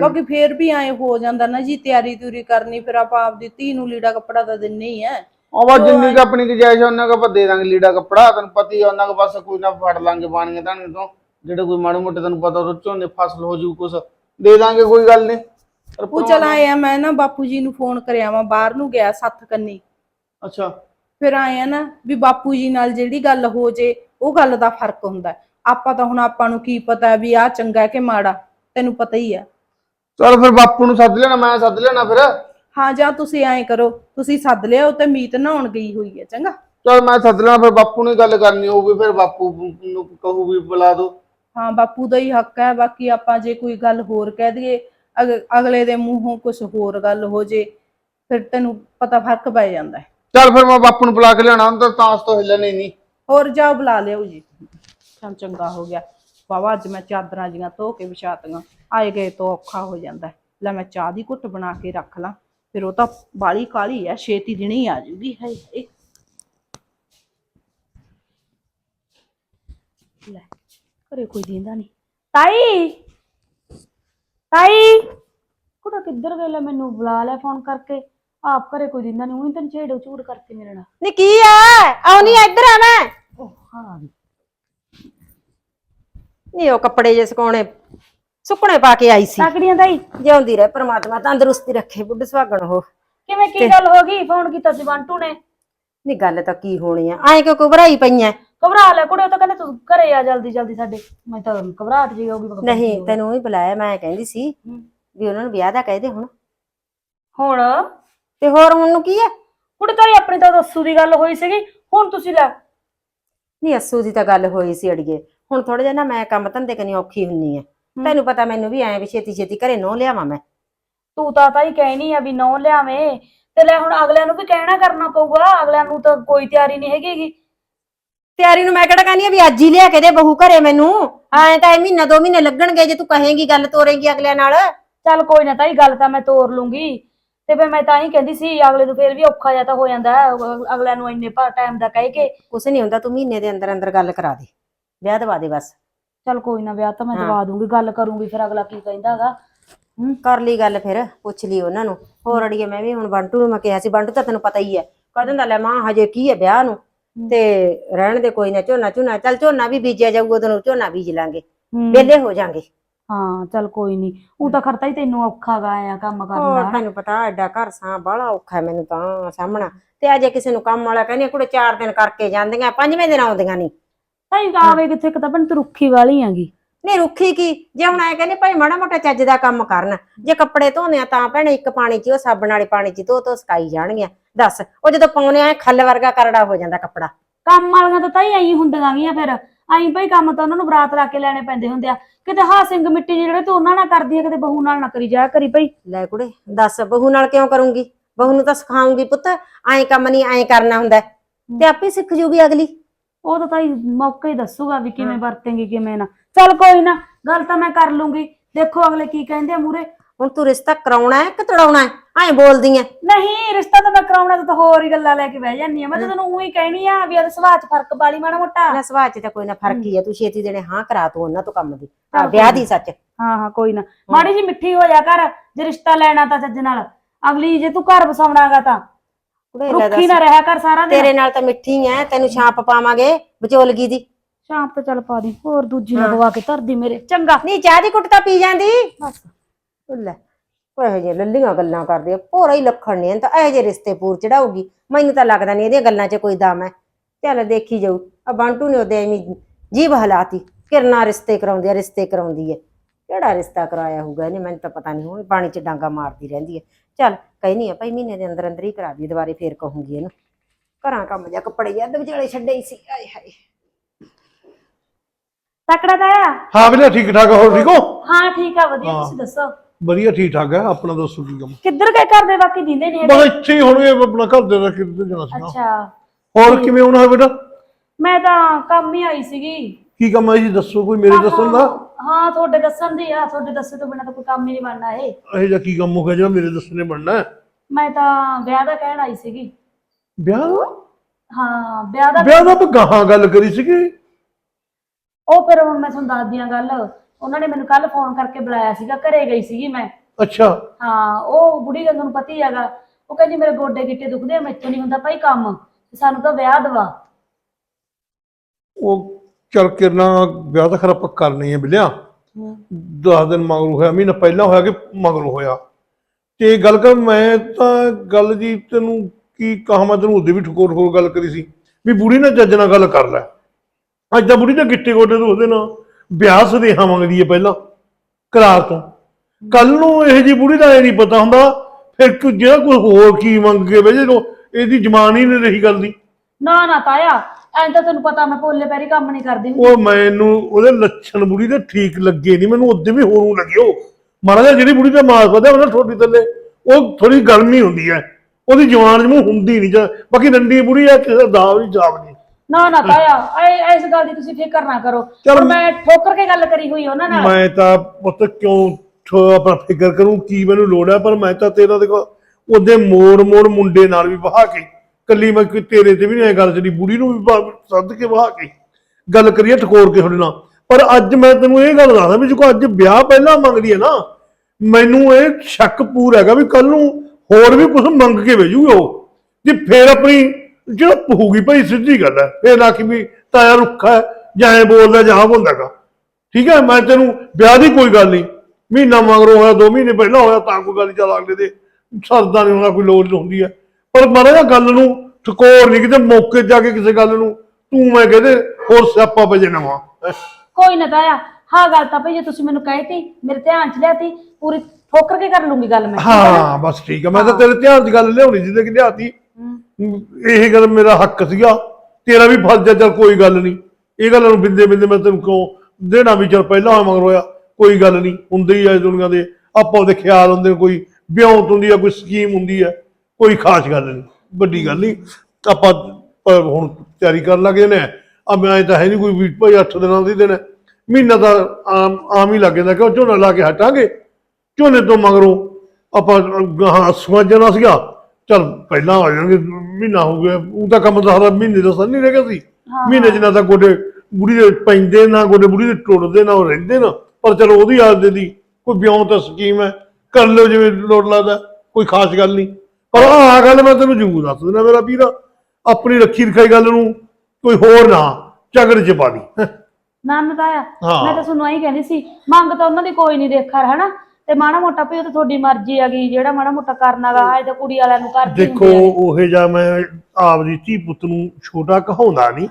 ਬਾਕੀ ਫੇਰ ਵੀ ਐ ਹੋ ਜਾਂਦਾ ਨਾ ਜੀ ਤਿਆਰੀ ਤੁਰੀ ਕਰਨੀ ਫਿਰ ਆਪਾਂ ਆਪਦੀ ਧੀ ਨੂੰ ਲੀੜਾ ਕੱਪੜਾ ਤਾਂ ਦਿੰਨੇ ਹੀ ਐ। ਆਵਾ ਜਿੰਨੀ ਕੁ ਆਪਣੀ ਗੁਜਾਇਸ਼ ਉਹਨਾਂ ਕੁ ਆਪਾਂ ਦੇ ਦਾਂਗੇ ਲੀੜਾ ਕੱਪੜਾ। ਤੈਨੂੰ ਪਤੀ ਆ ਉਹਨਾਂ ਕੋ ਬਸ ਕੋਈ ਨਾ ਫੜ ਲਾਂਗੇ ਬਾਣੀਆਂ ਤਾਂ ਤੋਂ। ਜਿਹੜੇ ਕੋਈ ਮਾੜੇ ਮੋਟੇ ਤੈਨੂੰ ਪਤਾ ਉਹ ਝੋਨੇ ਫਸਲ ਹੋ ਜੂ ਕੁਛ ਦੇ ਦਾਂਗੇ ਕੋਈ ਗੱਲ ਨਹੀਂ। ਉਹ ਚਲ ਆਏ ਆ ਮੈਂ ਨਾ ਬਾਪੂ ਜੀ ਨੂੰ ਫੋਨ ਕਰਿਆ ਵਾਂ ਬਾਹਰ ਨੂੰ ਗਿਆ ਸੱਤ ਕੰਨੀ। ਅੱਛਾ। ਫਿਰ ਆਏ ਆ ਨਾ ਵੀ ਬਾਪੂ ਜੀ ਨਾਲ ਜਿਹੜੀ ਗੱਲ ਹੋ ਜੇ ਉਹ ਗੱਲ ਦਾ ਫ਼ਰਕ ਹੁੰਦਾ। ਹੈ। ਆਪਾਂ ਤਾਂ ਹੁਣ ਆਪਾਂ ਨੂੰ ਕੀ ਪਤਾ ਵੀ ਆਹ ਚੰਗਾ ਕਿ ਮਾੜਾ ਤੈਨੂੰ ਪਤਾ ਹੀ ਆ। ਚਲ ਫਿਰ ਬਾਪੂ ਨੂੰ ਸੱਦ ਲੈਣਾ ਮੈਂ ਸੱਦ ਲੈਣਾ ਫਿਰ। ਹਾਂ ਜਾਂ ਤੁਸੀਂ ਐਂ ਕਰੋ ਤੁਸੀਂ ਸੱਦ ਲਿਆ ਤੇ ਮੀਤ ਨਹਾਉਣ ਗਈ ਹੋਈ ਹੈ ਚੰਗਾ? ਚਲ ਮੈਂ ਸੱਦ ਲੈਣਾ ਫਿਰ ਬਾਪੂ ਨੂੰ ਗੱਲ ਕਰਨੀ ਹੋਊਗੀ ਫਿਰ ਬਾਪੂ ਨੂੰ ਕਹੂ ਵੀ ਬੁਲਾ ਦੋ। ਹਾਂ ਬਾਪੂ ਦਾ ਹੀ ਹੱਕ ਹੈ ਬਾਕੀ ਆਪਾਂ ਜੇ ਕੋਈ ਗੱਲ ਹੋਰ ਕਹਿ ਦਈਏ ਅਗ- ਅਗਲੇ ਦੇ ਮੂੰਹੋਂ ਕੁਝ ਹੋਰ ਗੱਲ ਹੋ ਜੇ ਫਿਰ ਤੈਨੂੰ ਪਤਾ ਫ਼ਰਕ ਪੈ ਜਾਂਦਾ ਹੈ। ਚਲ ਫਿਰ ਮੈਂ ਬਾਪੂ ਨੂੰ ਬੁਲਾ ਕੇ ਲਿਆਣਾ ਉਹਨੂੰ ਤਾਂ ਤਾਂਸ ਤੋਂ ਹਿੱਲਣੀ ਨਹੀਂ। ਹੋਰ ਜਾਓ ਬੁਲਾ ਲਿਓ ਜੀ। ਚਲ ਚੰਗਾ ਹੋ ਗਿਆ। ਬਾਬਾ ਅੱਜ ਮੈਂ ਚਾਦਰਾਂ ਜੀਆਂ ਧੋ ਕੇ ਵਿਛਾਤੀਆਂ। ਆਏ ਗਏ ਤੋਂ ਔਖਾ ਹੋ ਜਾਂਦਾ ਹੈ। ਲੈ ਮੈਂ ਚਾਹ ਦੀ ਘੁੱਟ ਬਣਾ ਕੇ ਰੱਖ ਲਾਂ। ਫਿਰ ਉਹ ਤਾਂ ਬਾਲੀ ਕਾਲੀ ਆ ਛੇਤੀ ਦਿਨੀ ਆ ਜੂਗੀ ਹਾਏ ਲੈ ਘਰੇ ਕੋਈ ਦਿੰਦਾ ਨਹੀਂ। ਤਾਈ! ਤਾਈ! ਕੁੜਾ ਕਿੱਧਰ ਗਏ ਲੈ ਮੈਨੂੰ ਬੁਲਾ ਲੈ ਫੋਨ ਕਰਕੇ। ਆਪ ਘਰੇ ਕੋਈ ਦਿੰਦਾ ਨਹੀਂ ਉਹੀ ਤੈਨੂੰ ਛੇੜੋ ਝੂੜ ਕਰਕੇ ਮੇਰੇ ਨਾਲ। ਨੀ ਕੀ ਆ ਆਉਣੀ ਇੱਧਰ ਆ ਮੈਂ। ਉਹ ਹਾਂ ਨੀ ਉਹ ਕੱਪੜੇ ਜੇ ਸੁਕਾਉਣੇ ਸੁੱਕਣੇ ਪਾ ਕੇ ਆਈ ਸੀ। ਤਕੜੀਆਂ ਤਾਈ ਜਿਉਂਦੀ ਰਹਿ ਪ੍ਰਮਾਤਮਾ ਤੰਦਰੁਸਤੀ ਰੱਖੇ ਬੁੱਢ ਸੁਹਾਗਣ ਹੋ ਕਿਵੇਂ ਕੀ ਗੱਲ ਹੋ ਗਈ? ਫੋਨ ਕੀਤਾ ਸੀ ਬੰਟੂ ਨੇ ਨਹੀਂ ਗੱਲ ਤਾਂ ਕੀ ਹੋਣੀ ਆ? ਐਂ ਕਿਉਂ ਘਬਰਾਈ ਪਈਆਂ ਘਬਰਾ ਲੈ ਕੁੜੇ ਉਹ ਤਾਂ ਕਹਿੰਦੇ ਤੂੰ ਘਰੇ ਆ ਜਲਦੀ ਜਲਦੀ ਸਾਡੇ। ਮੈਂ ਤਾਂ ਘਬਰਾਹਟ ਜੀ ਹੋ ਗਈ ਨਹੀਂ ਤੈਨੂੰ ਹੀ ਬੁਲਾਇਆ ਮੈਂ ਕਹਿੰਦੀ ਸੀ ਵੀ ਉਹਨਾਂ ਨੂੰ ਵਿਆਹ ਦਾ ਕਹਿ ਦੇ ਹੁਣ। ਹੁਣ? ਤੇ ਹੋਰ ਹੁਣ ਨੂੰ ਕੀ ਹੈ ਕੁੜੇ ਤਾਈ ਆਪਣੀ ਤਾਂ ਦੱਸੂ ਦੀ ਗੱਲ ਹੋਈ ਸੀਗੀ ਹੁਣ ਤੁਸੀਂ ਲੈ। ਨਹੀਂ ਅੱਸੂ ਦੀ ਤਾਂ ਗੱਲ ਹੋਈ ਸੀ ਅੜੀਏ। ਹੁਣ ਥੋੜਾ ਜਿਹਾ ਨਾ ਮੈਂ ਕੰਮ ਧੰਦੇ ਕਨੀ ਔਖੀ ਹੁੰਨੀ ਆ। ਤੈਨੂੰ ਪਤਾ ਮੈਨੂੰ ਵੀ ਐਂ ਵੀ ਛੇਤੀ ਛੇਤੀ ਘਰੇ ਨੋ ਲਿਆਵਾਂ ਮੈਂ। ਤੂੰ ਤਾਂ ਤਾਈ ਕਹਿਣੀ ਆ ਵੀ ਨੌ ਲਿਆਵੇਂ ਤੇ ਲੈ ਹੁਣ ਅਗਲਿਆਂ ਨੂੰ ਵੀ ਕਹਿਣਾ ਕਰਨਾ ਪਊਗਾ ਅਗਲਿਆਂ ਨੂੰ ਤਾਂ ਕੋਈ ਤਿਆਰੀ ਨਹੀਂ ਹੈਗੀ ਤਿਆਰੀ ਨੂੰ ਮੈਂ ਕਿਹੜਾ ਕਹਿੰਦੀ ਆ ਵੀ ਅੱਜ ਹੀ ਲਿਆ ਕੇ ਦੇ ਬਹੂ ਘਰੇ ਮੈਨੂੰ। ਐਂ ਤਾਂ ਇਹ ਮਹੀਨਾ ਦੋ ਮਹੀਨੇ ਲੱਗਣਗੇ ਜੇ ਤੂੰ ਕਹੇਂਗੀ ਗੱਲ ਤੋਰੇਂਗੀ ਅਗਲਿਆਂ ਨਾਲ। ਚੱਲ ਕੋਈ ਨਾ ਤਾਈ ਗੱਲ ਤਾਂ ਮੈਂ ਤੋਰ ਲੂੰਗੀ। ਤੇ ਫਿਰ ਮੈਂ ਤਾਂ ਹੀ ਕਹਿੰਦੀ ਸੀ ਅਗਲੇ ਨੂੰ ਫੇਰ ਵੀ ਔਖਾ ਜਿਹਾ ਤਾਂ ਹੋ ਜਾਂਦਾ ਅਗਲਿਆਂ ਨੂੰ ਇੰਨੇ ਟਾਈਮ ਦਾ ਕਹਿ ਕੇ। ਕੁਛ ਨਹੀਂ ਹੁੰਦਾ ਤੂੰ ਮਹੀਨੇ ਦੇ ਅੰਦਰ ਅੰਦਰ ਗੱਲ ਕਰਾ ਦੇ। ਵਿਆਹ ਦਵਾ ਦੇ ਬਸ। ਚੱਲ ਕੋਈ ਨਾ ਵਿਆਹ ਤਾਂ ਮੈਂ ਹਾਂ। ਦਵਾ ਦੂੰਗੀ ਗੱਲ ਕਰੂੰਗੀ ਫਿਰ ਅਗਲਾ ਕੀ ਕਹਿੰਦਾ ਹੈਗਾ ਕਰ ਲਈ ਗੱਲ ਫਿਰ ਪੁੱਛ ਲਈ ਉਹਨਾਂ ਨੂੰ। ਹੋਰ ਅੜੀਏ ਮੈਂ ਵੀ ਹੁਣ ਬੰਟੂ ਨੂੰ ਮੈਂ ਕਿਹਾ ਸੀ ਬੰਟੂ ਤਾਂ ਤੈਨੂੰ ਪਤਾ ਹੀ ਹੈ। ਕਹਿ ਦਿੰਦਾ ਲੈ ਮਾਂ ਹਜੇ ਕੀ ਹੈ ਵਿਆਹ ਨੂੰ? ਤੇ ਰਹਿਣ ਦੇ ਕੋਈ ਨਾ ਝੋਨਾ ਝੋਨਾ ਚੱਲ ਝੋਨਾ ਵੀ ਬੀਜਿਆ ਜਾਊਗਾ ਉਦੋਂ ਝੋਨਾ ਬੀਜ ਲਾਂਗੇ। ਹੂੰ। ਵਿਹਲੇ ਹੋ ਜਾਾਂਗੇ। ਹਾਂ ਚੱਲ ਕੋਈ ਨਹੀਂ ਉਹ ਤਾਂ ਖਰਤਾ ਹੀ ਤੈਨੂੰ ਔਖਾ ਗਾ ਆ ਕੰਮ ਹੋਰ ਕਰਨਾ ਤੈਨੂੰ ਪਤਾ ਐਡਾ ਘਰ ਸਾਂ ਬਾਹਲਾ ਔਖਾ ਹੈ ਮੈਨੂੰ ਤਾਂ ਸਾਹਮਣਾ ਤੇ ਅਜੇ ਕਿਸੇ ਨੂੰ ਕੰਮ ਵਾਲਾ ਕਹਿੰਦੀ ਕੁੜੇ ਚਾਰ ਦਿਨ ਕਰਕੇ ਜਾਂਦੀਆਂ ਪੰਜਵੇਂ ਦਿਨ ਆਉਂਦੀਆਂ ਨਹੀਂ ਤਾਈ ਆਵੇ ਕਿੱਥੇ ਕਿਤਾ ਬਣ ਤੂੰ ਰੁੱਖੀ ਵਾਲੀ ਆਂਗੀ ਨਹੀਂ ਰੁੱਖੀ ਕੀ? ਜੇ ਹੁਣ ਐ ਕਹਿੰਦੇ ਭਾਈ ਮਾੜਾ ਮੋਟਾ ਚੱਜ ਦਾ ਕੰਮ ਕਰਨ ਜੇ ਕੱਪੜੇ ਧੋਨੇ ਆ ਤਾਂ ਭੈਣੇ ਇੱਕ ਪਾਣੀ 'ਚ ਹੀ ਉਹ ਸਾਬਣ ਵਾਲੇ ਪਾਣੀ 'ਚ ਹੀ ਧੋ ਧੋ ਸਕਾਈ ਜਾਣਗੀਆਂ। ਦੱਸ ਉਹ ਜਦੋਂ ਪਾਉਨੇ ਆ ਖੱਲ ਵਰਗਾ ਕਰੜਾ ਹੋ ਜਾਂਦਾ ਕੱਪੜਾ। ਕੰਮ ਵਾਲੀਆਂ ਤਾਂ ਤਾਈ ਐਂ ਹੁੰਦੀਆਂ ਗੀਆਂ ਫਿਰ। ਐਂ ਭਾਈ ਕੰਮ ਤਾਂ ਉਹਨਾਂ ਨੂੰ ਬਰਾਤ ਲਾ ਕੇ ਲੈਣੇ ਪੈਂਦੇ ਹੁੰਦੇ ਆ। ਕਿਤੇ ਹਾਂ ਸਿੰਘ ਮਿੱਟੀ ਜਿਹੇ ਜਿਹੜੇ ਤੂੰ ਉਹਨਾਂ ਨਾਲ ਕਰਦੀ ਆ ਕਿਤੇ ਬਹੂ ਨਾਲ ਨਾ ਕਰੀ ਜਾ ਕਰੀ ਭਾਈ। ਲੈ ਕੁੜੇ ਦੱਸ ਬਹੂ ਨਾਲ ਕਿਉਂ ਕਰੂੰਗੀ? ਬਹੂ ਨੂੰ ਤਾਂ ਸਿਖਾਉਂਗੀ ਪੁੱਤ ਐਂ ਕੰਮ ਨਹੀਂ ਐਂ ਕਰਨਾ ਹੁੰਦਾ। ਹੈ। ਤੇ ਆਪੇ ਸਿੱਖ ਜੂਗੀ ਅਗਲੀ। ਉਹ ਤਾਂ ਤਾਈ ਮੌਕਾ ਹੀ ਦੱਸੂਗਾ ਵੀ ਕਿਵੇਂ ਵਰਤੇਂਗੀ ਕਿਵੇਂ ਨਾ। ਚੱਲ ਕੋਈ ਨਾ ਗੱਲ ਤਾਂ ਮੈਂ ਕਰ ਲੂੰਗੀ। ਦੇਖੋ ਅਗਲੇ ਕੀ ਕਹਿੰਦੇ ਆ ਮੂਰੇ ਹੁਣ ਤੂੰ ਰਿਸ਼ਤਾ ਕਰਾਉਣਾ ਹੈ ਕਿ ਤੜਾਉਣਾ ਹੈ? ਐਂ ਬੋਲਦੀ ਐ। ਨਹੀਂ ਰਿਸ਼ਤਾ ਤਾਂ ਮੈਂ ਕਰਾਉਣਾ ਤਾਂ ਹੋਰ ਹੀ ਗੱਲਾਂ ਲੈ ਕੇ ਬਹਿ ਜਾਂਦੀ ਆ। ਮੈਂ ਤਾਂ ਤੈਨੂੰ ਉਹੀ ਕਹਿਣੀ ਆ ਵੀ ਉਹਦੇ ਸੁਭਾਅ 'ਚ ਫ਼ਰਕ ਪਾਲੀ ਮਾੜਾ ਮੋਟਾ। ਨਾ ਸੁਭਾਅ 'ਚ ਤਾਂ ਕੋਈ ਨਾ ਫ਼ਰਕ ਹੀ ਹੈ ਤੂੰ ਛੇਤੀ ਦੇਣੇ ਹਾਂ ਕਰਾ ਤੂੰ ਉਹਨਾਂ ਤੋਂ ਕੰਮ ਦੀ। ਆ, ਵਿਆਹ ਦੀ ਸੱਚ। ਹਾਂ ਹਾਂ ਕੋਈ ਨਾ। ਮਾੜੀ ਜੀ ਮਿੱਠੀ ਹੋ ਜਾ ਕਰ ਜੇ ਰਿਸ਼ਤਾ ਲੈਣਾ ਤਾਂ ਚੱਜ ਨਾਲ। ਅਗਲੀ ਜੇ ਤੂੰ ਘਰ ਵਸਾਉਣਾਗਾ ਤਾਂ। ਰੁੱਖੀ ਨਾ ਰਿਹਾ ਕਰ ਸਾਰਾ ਦਿਨ ਤੇਰੇ ਨਾਲ ਤਾਂ ਮਿੱਠੀ ਐ ਤੈਨੂੰ ਛਾਪ ਪਾਵਾਂਗੇ ਵਿਚੋਲਗੀ ਦੀ। ਸ਼ਾਮ ਤੇ ਚੱਲ ਪਾ ਦੀ ਹੋਰ ਦੂਜੀ ਨਾ ਦਵਾ ਕੇ ਧਰਦੀ ਮੇਰੇ ਚੰਗਾ। ਨਹੀਂ ਚਾਹ ਦੀ ਕੁੱਟ ਤਾਂ ਪੀ ਜਾਂਦੀ। ਬਸ। ਲੈ ਇਹੋ ਜਿਹੇ ਲੱਲੀਆਂ ਗੱਲਾਂ ਕਰਦੇ ਆ ਭੋਰਾ ਹੀ ਲੱਖਣ ਨੇ ਤਾਂ ਇਹੋ ਜਿਹੇ ਰਿਸ਼ਤੇ ਪੂਰ ਚੜਾਉਗੀ ਮੈਨੂੰ ਤਾਂ ਲੱਗਦਾ ਨਹੀਂ ਇਹਦੀਆਂ ਗੱਲਾਂ 'ਚ ਕੋਈ ਦਮ ਹੈ। ਚੱਲ ਦੇਖੀ ਜਾਊ ਆ ਬੰਟੂ ਨੇ ਉਹਦੇ ਐਵੇਂ ਜੀਭ ਹਲਾਤੀ ਕਿਰਨਾ ਰਿਸ਼ਤੇ ਕਰਾਉਂਦੀ ਆ ਰਿਸ਼ਤੇ ਕਰਾਉਂਦੀ ਹੈ ਕਿਹੜਾ ਰਿਸ਼ਤਾ ਕਰਾਇਆ ਹੋਊਗਾ ਇਹਨੇ? ਮੈਨੂੰ ਤਾਂ ਪਤਾ ਨਹੀਂ ਹੁਣ ਪਾਣੀ 'ਚ ਡਾਂਗਾ ਮਾਰਦੀ ਰਹਿੰਦੀ ਹੈ ਚੱਲ ਕਹਿਨੀ ਆ ਭਾਈ ਮਹੀਨੇ ਦੇ ਅੰਦਰ ਅੰਦਰ ਹੀ ਕਰਾ ਦੀ ਦੁਬਾਰੇ ਫੇਰ ਕਹੂੰਗੀ ਇਹਨੂੰ। ਘਰਾਂ ਕੰਮ ਜਾ ਕੱਪੜੇ ਜੱਦ ਵਿਚਾਲੇ ਛੱਡੇ ਹੀ ਸੀ ਆਏ ਹਾਏ। ਤਕੜਾ ਤਾਇਆ ਹਾਂ ਵੀਰੇ ਠੀਕ ਠਾਕ ਹੋ ਠੀਕ ਹੋ? ਹਾਂ ਠੀਕ ਆ ਵਧੀਆ। ਤੁਸੀਂ ਦੱਸੋ? ਵਧੀਆ ਠੀਕ ਠਾਕ ਹੈ ਆਪਣਾ ਦੱਸੋ ਕੀ ਕੰਮ? ਕਿੱਧਰ ਗਏ ਕਰਦੇ ਬਾਕੀ ਦਿੰਦੇ ਨਹੀਂ ਬਸ ਇੱਥੇ ਹੀ ਹੁਣ ਇਹ ਆਪਣਾ ਘਰ ਦੇ ਦਾ ਕਿੱਥੇ ਜਾਣਾ ਸੀਗਾ ਅੱਛਾ। ਹੋਰ ਕਿਵੇਂ ਹੋਣਾ ਹੈ ਬੇਟਾ? ਮੈਂ ਤਾਂ ਕੰਮ ਹੀ ਆਈ ਸੀਗੀ। ਕੀ ਕੰਮ ਹੈ ਜੀ ਦੱਸੋ ਕੋਈ ਮੇਰੇ ਦੱਸਣ ਦਾ। ਹਾਂ ਤੁਹਾਡੇ ਦੱਸਣ ਦੀ ਆ ਤੁਹਾਡੇ ਦੱਸੇ ਤੋਂ ਬਿਨਾਂ ਤਾਂ ਕੋਈ ਕੰਮ ਹੀ ਨਹੀਂ ਬਣਨਾ ਇਹ। ਇਹ ਜਿਹਾ ਕੀ ਕੰਮ ਹੋ ਗਿਆ ਜਿਹੜਾ ਮੇਰੇ ਦੱਸਣੇ ਬਣਨਾ ਹੈ? ਮੈਂ ਤਾਂ ਵਿਆਹ ਦਾ ਕਹਿਣ ਆਈ ਸੀਗੀ। ਵਿਆਹ ਦਾ? ਹਾਂ ਵਿਆਹ ਦਾ ਵਿਆਹ ਦਾ ਆਪਾਂ ਗਾਹਾਂ ਗੱਲ ਕਰੀ ਸੀਗੀ। ਉਹ ਫਿਰ ਹੁਣ ਮੈਂ ਤੁਹਾਨੂੰ ਦੱਸਦੀ ਆ ਗੱਲ। ਉਹਨਾਂ ਨੇ ਮੈਨੂੰ ਕੱਲ ਫੋਨ ਕਰਕੇ ਬੁਲਾਇਆ ਸੀਗਾ ਘਰੇ ਗਈ ਸੀਗੀ ਮੈਂ। ਅੱਛਾ। ਹਾਂ ਉਹ ਬੁੜੀ ਦਾ ਤੁਹਾਨੂੰ ਪਤਾ ਹੀ ਹੈਗਾ। ਉਹ ਕਹਿੰਦੀ ਮੇਰੇ ਗੋਡੇ ਗਿੱਟੇ ਦੁਖਦੇ ਆ ਮੈਥੋਂ ਨਹੀਂ ਹੁੰਦਾ ਭਾਈ ਕੰਮ। ਤੇ ਸਾਨੂੰ ਤਾਂ ਵਿਆਹ ਦਵਾ। ਉਹ ਚੱਲ ਕਿਰਨਾ ਵਿਆਹ ਤਾਂ ਖਰਾ ਆਪਾਂ ਕਰਨੀ ਹੈ ਬਿਲਿਆ। 10 ਦਿਨ ਮਗਰੋਂ ਹੋਇਆ ਮਹੀਨਾ ਪਹਿਲਾਂ ਹੋਇਆ ਕਿ ਮਗਰੋਂ ਹੋਇਆ? ਤੇ ਗੱਲ ਕਰ ਮੈਂ ਤਾਂ ਗੱਲ ਜੀ ਤੈਨੂੰ ਕੀ ਕਹਾਂ ਮੈਂ ਤੈਨੂੰ ਉਹਦੇ ਵੀ ਠਕੋਰ ਠਕੋਰ ਗੱਲ ਕਰੀ ਸੀ ਵੀ ਬੁੜੀ ਨਾਲ ਜੱਜ ਨਾਲ ਗੱਲ ਕਰ ਲੈ। ਅੱਜ ਤਾਂ ਬੁੜੀ ਤਾਂ ਗਿੱਟੇ ਗੋਡੇ ਤੋਂ ਉਹਦੇ ਨਾਲ ਵਿਆਹ ਸੁਨੇਹਾ ਮੰਗਦੀ ਹੈ ਪਹਿਲਾਂ ਕਰਾਰ ਤੋਂ। ਕੱਲ ਨੂੰ ਇਹ ਜੀ ਬੁੜੀ ਦਾ ਇਹ ਨਹੀਂ ਪਤਾ ਹੁੰਦਾ ਫਿਰ ਕਿ ਜਿਹੜਾ ਕੋਈ ਹੋਰ ਕੀ ਮੰਗ ਕੇ ਵੇ ਜਦੋਂ ਇਹਦੀ ਜ਼ਮਾਨ ਹੀ ਨਹੀਂ ਰਹੀ ਗੱਲ ਦੀ। ਨਾ ਨਾ ਤਾਇਆ ਐਂ ਤਾਂ ਤੈਨੂੰ ਪਤਾ ਮੈਂ ਭੋਲੇ ਪੈਰੀ ਕੰਮ ਨਹੀਂ ਕਰਦੀ। ਉਹ ਮੈਨੂੰ ਉਹਦੇ ਲੱਛਣ ਬੁੜੀ ਦੇ ਠੀਕ ਲੱਗੇ ਨਹੀਂ ਮੈਨੂੰ ਉਦੋਂ ਵੀ ਹੋਰੂ ਲੱਗੇ ਉਹ ਮਾੜਾ ਜਿਹਾ ਜਿਹੜੀ ਬੁੜੀ ਦਾ ਮਾਸ ਵਧਿਆ ਉਹਨਾਂ ਥੋੜੀ ਥੱਲੇ ਉਹ ਥੋੜੀ ਗਰਮੀ ਹੁੰਦੀ ਹੈ। ਉਹਦੀ ਜਵਾਨ ਜਮੂ ਹੁੰਦੀ ਨਹੀਂ ਜਾਂ ਬਾਕੀ ਨੰਡੀ ਬੁੜੀ ਆ ਕਿਸੇ ਦਾ ਨਹੀਂ ਜਾਬ ਨਹੀਂ। ਨਾ ਨਾ ਤਾਇਆ ਐ ਇਸ ਗੱਲ ਦੀ ਤੁਸੀਂ ਫਿਕਰ ਨਾ ਕਰੋ। ਹੁਣ ਮੈਂ ਠੋਕਰ ਕੇ ਗੱਲ ਕਰੀ ਹੋਈ ਉਹਨਾਂ ਨਾਲ। ਮੈਂ ਤਾਂ ਪੁੱਤ ਕਿਉਂ ਆਪਣਾ ਫਿਕਰ ਕਰੂੰ ਕੀ ਮੈਨੂੰ ਲੋੜ ਹੈ? ਪਰ ਮੈਂ ਤਾਂ ਤੇਰਾ ਦੇਖੋ ਉਹਦੇ ਮੋੜ ਮੋੜ ਮੁੰਡੇ ਨਾਲ ਵੀ ਵਹਾ ਕੇ ਕੱਲੀ ਮੈਂ ਕੋਈ ਤੇਰੇ ਤੇ ਵੀ ਨਹੀਂ ਗੱਲ ਜਿਹੜੀ, ਬੁੜੀ ਨੂੰ ਵੀ ਵਹਾ- ਸੱਦ ਕੇ ਵਹਾ ਕੇ। ਗੱਲ ਕਰੀਏ ਠਕੋਰ ਕੇ ਤੁਹਾਡੇ ਨਾਲ। ਪਰ ਅੱਜ ਮੈਂ ਤੈਨੂੰ ਇਹ ਗੱਲ ਦੱਸਦਾ ਵੀ ਜੇ ਕੋਈ ਅੱਜ ਵਿਆਹ ਪਹਿਲਾਂ ਮੰਗਦੀ ਹੈ ਨਾ, ਮੈਨੂੰ ਇਹ ਸ਼ੱਕ ਪੂਰ ਹੈਗਾ ਵੀ ਕੱਲ ਨੂੰ ਹੋਰ ਵੀ ਕੁਝ ਮੰਗ ਕੇ ਭੇਜੂਗੀ ਉਹ। ਜੇ ਫੇਰ ਆਪਣੀ ਜਿਹੜਾ ਪਹੂਗੀ ਭਾਈ, ਸਿੱਧੀ ਗੱਲ ਹੈ। ਫੇਰ ਆਖੀ ਵੀ ਤਾਇਆ ਰੁੱਖਾ ਹੈ, ਜਾਂ ਐਂ ਬੋਲਦਾ, ਜਾਂ ਆਹ ਬੋਲਦਾਗਾ ਠੀਕ ਹੈ, ਮੈਂ ਤੈਨੂੰ ਵਿਆਹ ਦੀ ਕੋਈ ਗੱਲ ਨਹੀਂ ਮਹੀਨਾ ਮਗਰੋਂ ਹੋਇਆ, ਦੋ ਮਹੀਨੇ ਪਹਿਲਾਂ ਹੋਇਆ, ਤਾਂ ਕੋਈ ਗੱਲ ਨਹੀਂ ਚੱਲ ਅਗਲੇ ਦੇ ਸਰਦਾ ਨਹੀਂ ਹੋਣਾ ਕੋਈ ਲੋੜ ਨਹੀਂ ਹੁੰਦੀ ਹੈ। ਪਰ ਮਾੜਾ ਜਿਹਾ ਗੱਲ ਨੂੰ ਟਕੋਰ ਨਹੀਂ ਕਿਤੇ ਮੌਕੇ ਤੇ ਜਾ ਕੇ ਕਿਸੇ ਗੱਲ ਨੂੰ ਤੂੰ ਮੈਂ ਕਹਦੇ ਹੋਰ ਸਿਆਪਾ ਵਜੇ ਨਵਾਂ ਹੈਂ। ਕੋਈ ਨਾ ਤਾਇਆ ਹਾਂ ਗੱਲ ਤਾਂ ਭਈ ਜੇ ਤੁਸੀਂ ਮੈਨੂੰ ਕਹਿਤੀ ਮੇਰੇ ਧਿਆਨ ਚ ਲਿਆਤੀ ਪੂਰੀ ਠੋਕਰ ਕੇ ਕਰ ਲੂੰਗੀ ਗੱਲ ਮੈਂ ਹਾਂ ਬਸ ਠੀਕ ਹੈ ਮੈਂ ਤਾਂ ਤੇਰੇ ਧਿਆਨ 'ਚ ਗੱਲ ਲਿਆਉਣੀ ਤੇ ਕਿ ਲਿਆਤੀ। ਇਹ ਗੱਲ ਮੇਰਾ ਹੱਕ ਸੀਗਾ ਤੇਰਾ ਵੀ ਫਰਜ਼ ਹੈ ਚੱਲ ਕੋਈ ਗੱਲ ਨਹੀਂ ਇਹ ਗੱਲ ਨੂੰ ਬਿੰਦੇ ਬਿੰਦੇ ਮੈਂ ਤੈਨੂੰ ਕਿਉਂ ਦੇਣਾ ਵੀ ਚੱਲ ਪਹਿਲਾਂ ਆ ਮਗਰ ਹੋਇਆ ਕੋਈ ਗੱਲ ਨਹੀਂ ਹੁੰਦੇ ਹੀ ਆ ਦੁਨੀਆ ਦੇ ਆਪੋ ਦੇ ਖਿਆਲ ਹੁੰਦੇ ਕੋਈ ਵਿਉਂਤ ਹੁੰਦੀ ਆ ਕੋਈ ਸਕੀਮ ਹੁੰਦੀ ਹੈ ਕੋਈ ਖਾਸ ਗੱਲ ਨਹੀਂ ਵੱਡੀ ਗੱਲ ਨਹੀਂ। ਆਪਾਂ ਹੁਣ ਤਿਆਰੀ ਕਰਨ ਲੱਗੇ ਨੇ ਆ ਮੈਂ ਤਾਂ ਹੈ ਨਹੀਂ ਕੋਈ ਵੀ ਭਾਈ 8 ਦਿਨਾਂ ਦੀ ਦਿਨ। ਹੈ। ਮਹੀਨਾ ਤਾਂ ਆਮ ਆਮ ਹੀ ਲੱਗ ਜਾਂਦਾ ਕਿ ਝੋਨਾ ਲਾ ਕੇ ਹਟਾਂਗੇ। ਝੋਨੇ ਤੋਂ ਮਗਰੋਂ ਆਪਾਂ ਗਾਹਾਂ ਸਮਾਜਣਾ ਸੀਗਾ। ਚਲ ਪਹਿਲਾਂ ਆ ਜਾਣਗੇ ਮਹੀਨਾ ਹੋ ਗਿਆ। ਉਹ ਤਾਂ ਕੰਮ ਸਾਰਾ ਮਹੀਨੇ ਦਾ ਸਰ ਨਹੀਂ ਰਹਿ ਗਿਆ ਸੀ। ਮਹੀਨੇ ਚ ਨਾ ਤਾਂ ਗੋਡੇ ਬੁੜੀ ਦੇ ਪੈਂਦੇ ਨਾ ਗੋਡੇ ਬੁੜੀ ਦੇ ਟੁੱਟਦੇ ਨਾ ਉਹ ਰਹਿੰਦੇ ਨਾ। ਪਰ ਚਲੋ ਉਹਦੀ ਆਦਤ ਦੀ ਕੋਈ ਵਿਆਹ ਤਾਂ ਸਕੀਮ ਹੈ। ਕਰ ਲਿਓ ਜਿਵੇਂ ਲੋੜ ਲੱਗਦਾ ਕੋਈ ਖਾਸ ਗੱਲ ਨਹੀਂ। ਪਰ ਆਹ ਗੱਲ ਮੈਂ ਤੈਨੂੰ ਜ਼ਰੂਰ ਦੱਸ ਦਿੰਦਾ ਮੇਰਾ ਵੀਰ ਆਪਣੀ ਰੱਖੀ ਰਖਾਈ ਗੱਲ ਨੂੰ ਕੋਈ ਹੋਰ ਨਾ ਝਗੜੇ ਚ ਪਾ ਦੀ। ਨਾ ਨਾ ਤਾਇਆ ਹਾਂ। ਮੈਂ ਤਾਂ ਤੁਹਾਨੂੰ ਆਹੀ ਕਹਿੰਦੀ ਸੀ ਮੰਗ ਤਾਂ ਉਹਨਾਂ ਦੀ ਕੋਈ ਨਹੀਂ ਦੇਖਾ ਹਨਾ। ਤੇ ਮਾੜਾ ਮੋਟਾ ਭਈ ਉਹ ਤਾਂ ਤੁਹਾਡੀ ਮਰਜ਼ੀ ਹੈਗੀ ਜਿਹੜਾ ਮਾੜਾ ਮੋਟਾ ਕਰਨਾਗਾ ਆਏ ਤਾਂ ਕੁੜੀ ਵਾਲਿਆਂ ਨੂੰ ਕਰਦੀ ਦੇਖੋ। ਉਹੇ ਜਾ ਮੈਂ ਆਪਦੀ ਧੀ ਪੁੱਤ ਨੂੰ ਛੋਟਾ ਕਹਾਉਂਦਾ ਨਹੀਂ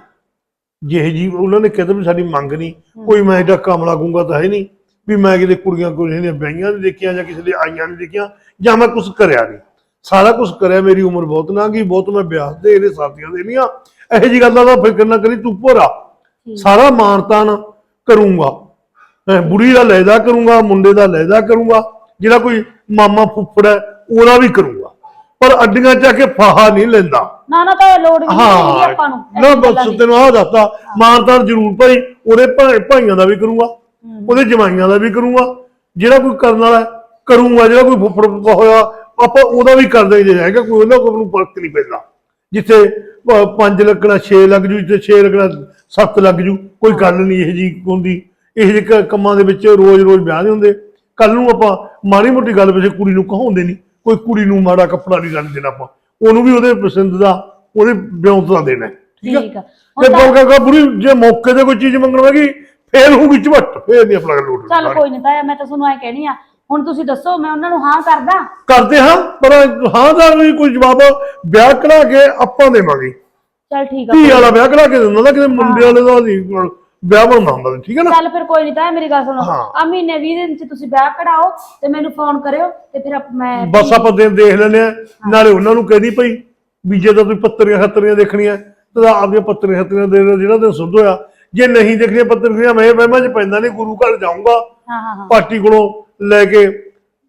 ਜਿਹੇ ਜੀ ਉਹਨਾਂ ਨੇ ਕਹਿੰਦੇ ਵੀ ਸਾਡੀ ਮੰਗ ਨਹੀਂ ਕੋਈ ਮੈਂ ਇਹਦਾ ਕੰਮ ਲੱਗੂਗਾ ਤਾਂ ਹੈ ਨਹੀਂ ਵੀ ਮੈਂ ਕਿਤੇ ਕੁੜੀਆਂ ਕੋਈ ਦੀਆਂ ਵਿਆਹੀਆਂ ਨਹੀਂ ਦੇਖੀਆਂ ਜਾਂ ਕਿਸੇ ਦੇ ਆਈਆਂ ਨਹੀਂ ਦੇਖੀਆਂ ਜਾਂ ਮੈਂ ਕੁਝ ਕਰਿਆ ਨਹੀਂ ਸਾਰਾ ਕੁਝ ਕਰਿਆ ਮੇਰੀ ਉਮਰ ਬਹੁਤ ਨਾ ਗਈ ਬਹੁਤ ਮੈਂ ਵਿਆਹ ਦੇ ਇਹਦੇ ਸਾਥੀਆਂ ਦੇ ਲੀਆਂ ਇਹੋ ਜੀ ਗੱਲਾਂ ਦਾ ਫਿਕਰ ਨਾ ਕਰੀ ਤੂੰ ਭੋਰਾ। ਸਾਰਾ ਮਾਨਤਾਨ ਕਰੂੰਗਾ। ਮੈਂ ਬੁੜੀ ਦਾ ਲੈਦਾ ਕਰੂੰਗਾ ਮੁੰਡੇ ਦਾ ਲੈਦਾ ਕਰੂੰਗਾ ਜਿਹੜਾ ਕੋਈ ਮਾਮਾ ਫੁੱਫੜ ਹੈ ਉਹਦਾ ਵੀ ਕਰੂੰਗਾ। ਪਰ ਅੱਡੀਆਂ ਚ ਆ ਕੇ ਫਾਹਾ ਨਹੀਂ ਲੈਂਦਾ। ਨਾ ਨਾ ਤਾਂ ਲੋੜ ਵੀ ਨਹੀਂ ਹੈਗੀ ਆਪਾਂ ਨੂੰ ਨਾ ਬਸ। ਤੈਨੂੰ ਆਹ ਦੱਸਤਾ ਮਾਨਤਾਨ ਜ਼ਰੂਰ ਭਾਈ ਉਹਦੇ ਭਾਈ- ਭਾਈਆਂ ਦਾ ਵੀ ਕਰੂੰਗਾ ਉਹਦੇ ਜਮਾਈਆਂ ਦਾ ਵੀ ਕਰੂੰਗਾ ਜਿਹੜਾ ਕੋਈ ਕਰਨ ਵਾਲਾ ਕਰੂੰਗਾ ਜਿਹੜਾ ਕੋਈ ਫੁੱਫੜ ਫੁੱਫਾ ਹੋਇਆ ਆਪਾਂ ਉਹਦਾ ਵੀ ਕਰ ਦੇਂਗੇ ਜੇ ਹੈਗਾ ਕੋਈ ਉਹਦਾ ਕੋਈ ਨੂੰ ਫ਼ਰਕ ਨਹੀਂ ਪੈਂਦਾ। ਜਿੱਥੇ 5 ਲੱਗਣਾ 6 ਲੱਗ ਜੂ ਜਿੱਥੇ 6 ਲੱਗਣਾ 7 ਲੱਗ ਜੂ ਕੋਈ ਗੱਲ ਨਹੀਂ ਇਹ ਜੀ ਹੁੰਦੀ। ਇਹ ਜਿਹੇ ਕੰਮਾਂ ਦੇ ਵਿੱਚ ਰੋਜ਼-ਰੋਜ਼ ਵਿਆਹ ਨਹੀਂ ਹੁੰਦੇ। ਕੱਲ ਨੂੰ ਆਪਾਂ ਮਾੜੀ ਮੋਟੀ ਗੱਲ ਵਿੱਚ ਕੁੜੀ ਨੂੰ ਕਹਾਉਂਦੇ ਨਹੀਂ। ਕੋਈ ਕੁੜੀ ਨੂੰ ਮਾੜਾ ਕੱਪੜਾ ਨਹੀਂ ਲੈਣ ਦੇਣਾ ਆਪਾਂ। ਉਹਨੂੰ ਵੀ ਉਹਦੇ ਪਸੰਦ ਦਾ ਉਹਦੇ ਵਿਉਂਤ ਦਾ ਦੇਣਾ ਹੈ। ਠੀਕ ਹੈ ਆ। ਤਾਂ- ਬੋਲ ਕੇ ਬੁਰੀ ਜੇ ਮੌਕੇ ਤੇ ਕੋਈ ਚੀਜ਼ ਮੰਗਣ ਲੱਗੀ ਫੇਰ ਹੋਊਗੀ ਝਵੱਟ ਫੇਰ ਨਹੀਂ ਆਪਣਾ ਲੋਟ ਚੱਲ ਕੋਈ ਨਹੀਂ ਤਾਇਆ ਮੈਂ ਤਾਂ ਤੁਹਾਨੂੰ ਐ ਕਹਿਣੀ ਆ ਹੁਣ ਤੁਸੀਂ ਦੱਸੋ ਮੈਂ ਉਹਨਾਂ ਨੂੰ ਹਾਂ ਕਰਦਾ। ਕਰਦੇ ਹਾਂ ਪਰ ਹਾਂ ਦਾ ਵੀ ਕੋਈ ਜਵਾਬ ਵਿਆਹ ਕਰਾ ਕੇ ਆਪਾਂ ਦੇਵਾਂਗੇ। ਚੱਲ ਠੀਕ ਆ। ਧੀ ਵਾਲਾ ਵਿਆਹ ਕਰਾ ਕੇ ਦਿੰਦਾ ਨਾ ਕਿਤੇ ਮੁੰਡੇ ਵਾਲੇ ਦਾ ਨਹੀਂ ਵਿਆਹ ਬਣਦਾ ਹੁੰਦਾ ਸੀ, ਠੀਕ ਹੈ ਨਾ? ਚੱਲ ਫਿਰ ਕੋਈ ਨਹੀਂ ਤਾਇਆ ਮੇਰੀ ਗੱਲ ਸੁਣੋ। ਹਾਂ। ਆ ਮਹੀਨੇ 20 ਦਿਨ ਚ ਤੁਸੀਂ ਵਿਆਹ ਕਢਾਓ ਤੇ ਮੈਨੂੰ ਫੋਨ ਕਰਿਓ ਤੇ ਫਿਰ ਆਪ- ਮੈਂ ਬਸ ਆਪਾਂ ਦੇ ਦੇਖ ਲੈਨੇ ਆ ਨਾਲੇ ਉਹਨਾਂ ਨੂੰ ਕਹਿਦੀ ਪਈ ਵੀ ਜੇ ਤਾਂ ਤੁਸੀਂ ਪੱਤਰੀਆਂ ਖੱਤਰੀਆਂ ਦੇਖਣੀਆਂ ਤਾਂ ਆਪਦੀਆਂ ਪੱਤਰੀਆਂ ਖੱਤਰੀਆਂ ਦੇ ਦਿਓ, ਜਿਹੜਾ ਦਿਨ ਸੁੱਧ ਹੋਇਆ। ਜੇ ਨਹੀਂ ਦੇਖਣੀਆਂ ਪੱਤਰੀਆਂ ਮੈਂ ਵਹਿਮਾਂ 'ਚ ਪੈਂਦਾ ਨਹੀਂ ਗੁਰੂ ਘਰ ਜਾਊਂਗਾ। ਹਾਂ ਹਾਂ ਹਾਂ। ਪਾਰਟੀ ਕੋਲੋਂ ਲੈ ਕੇ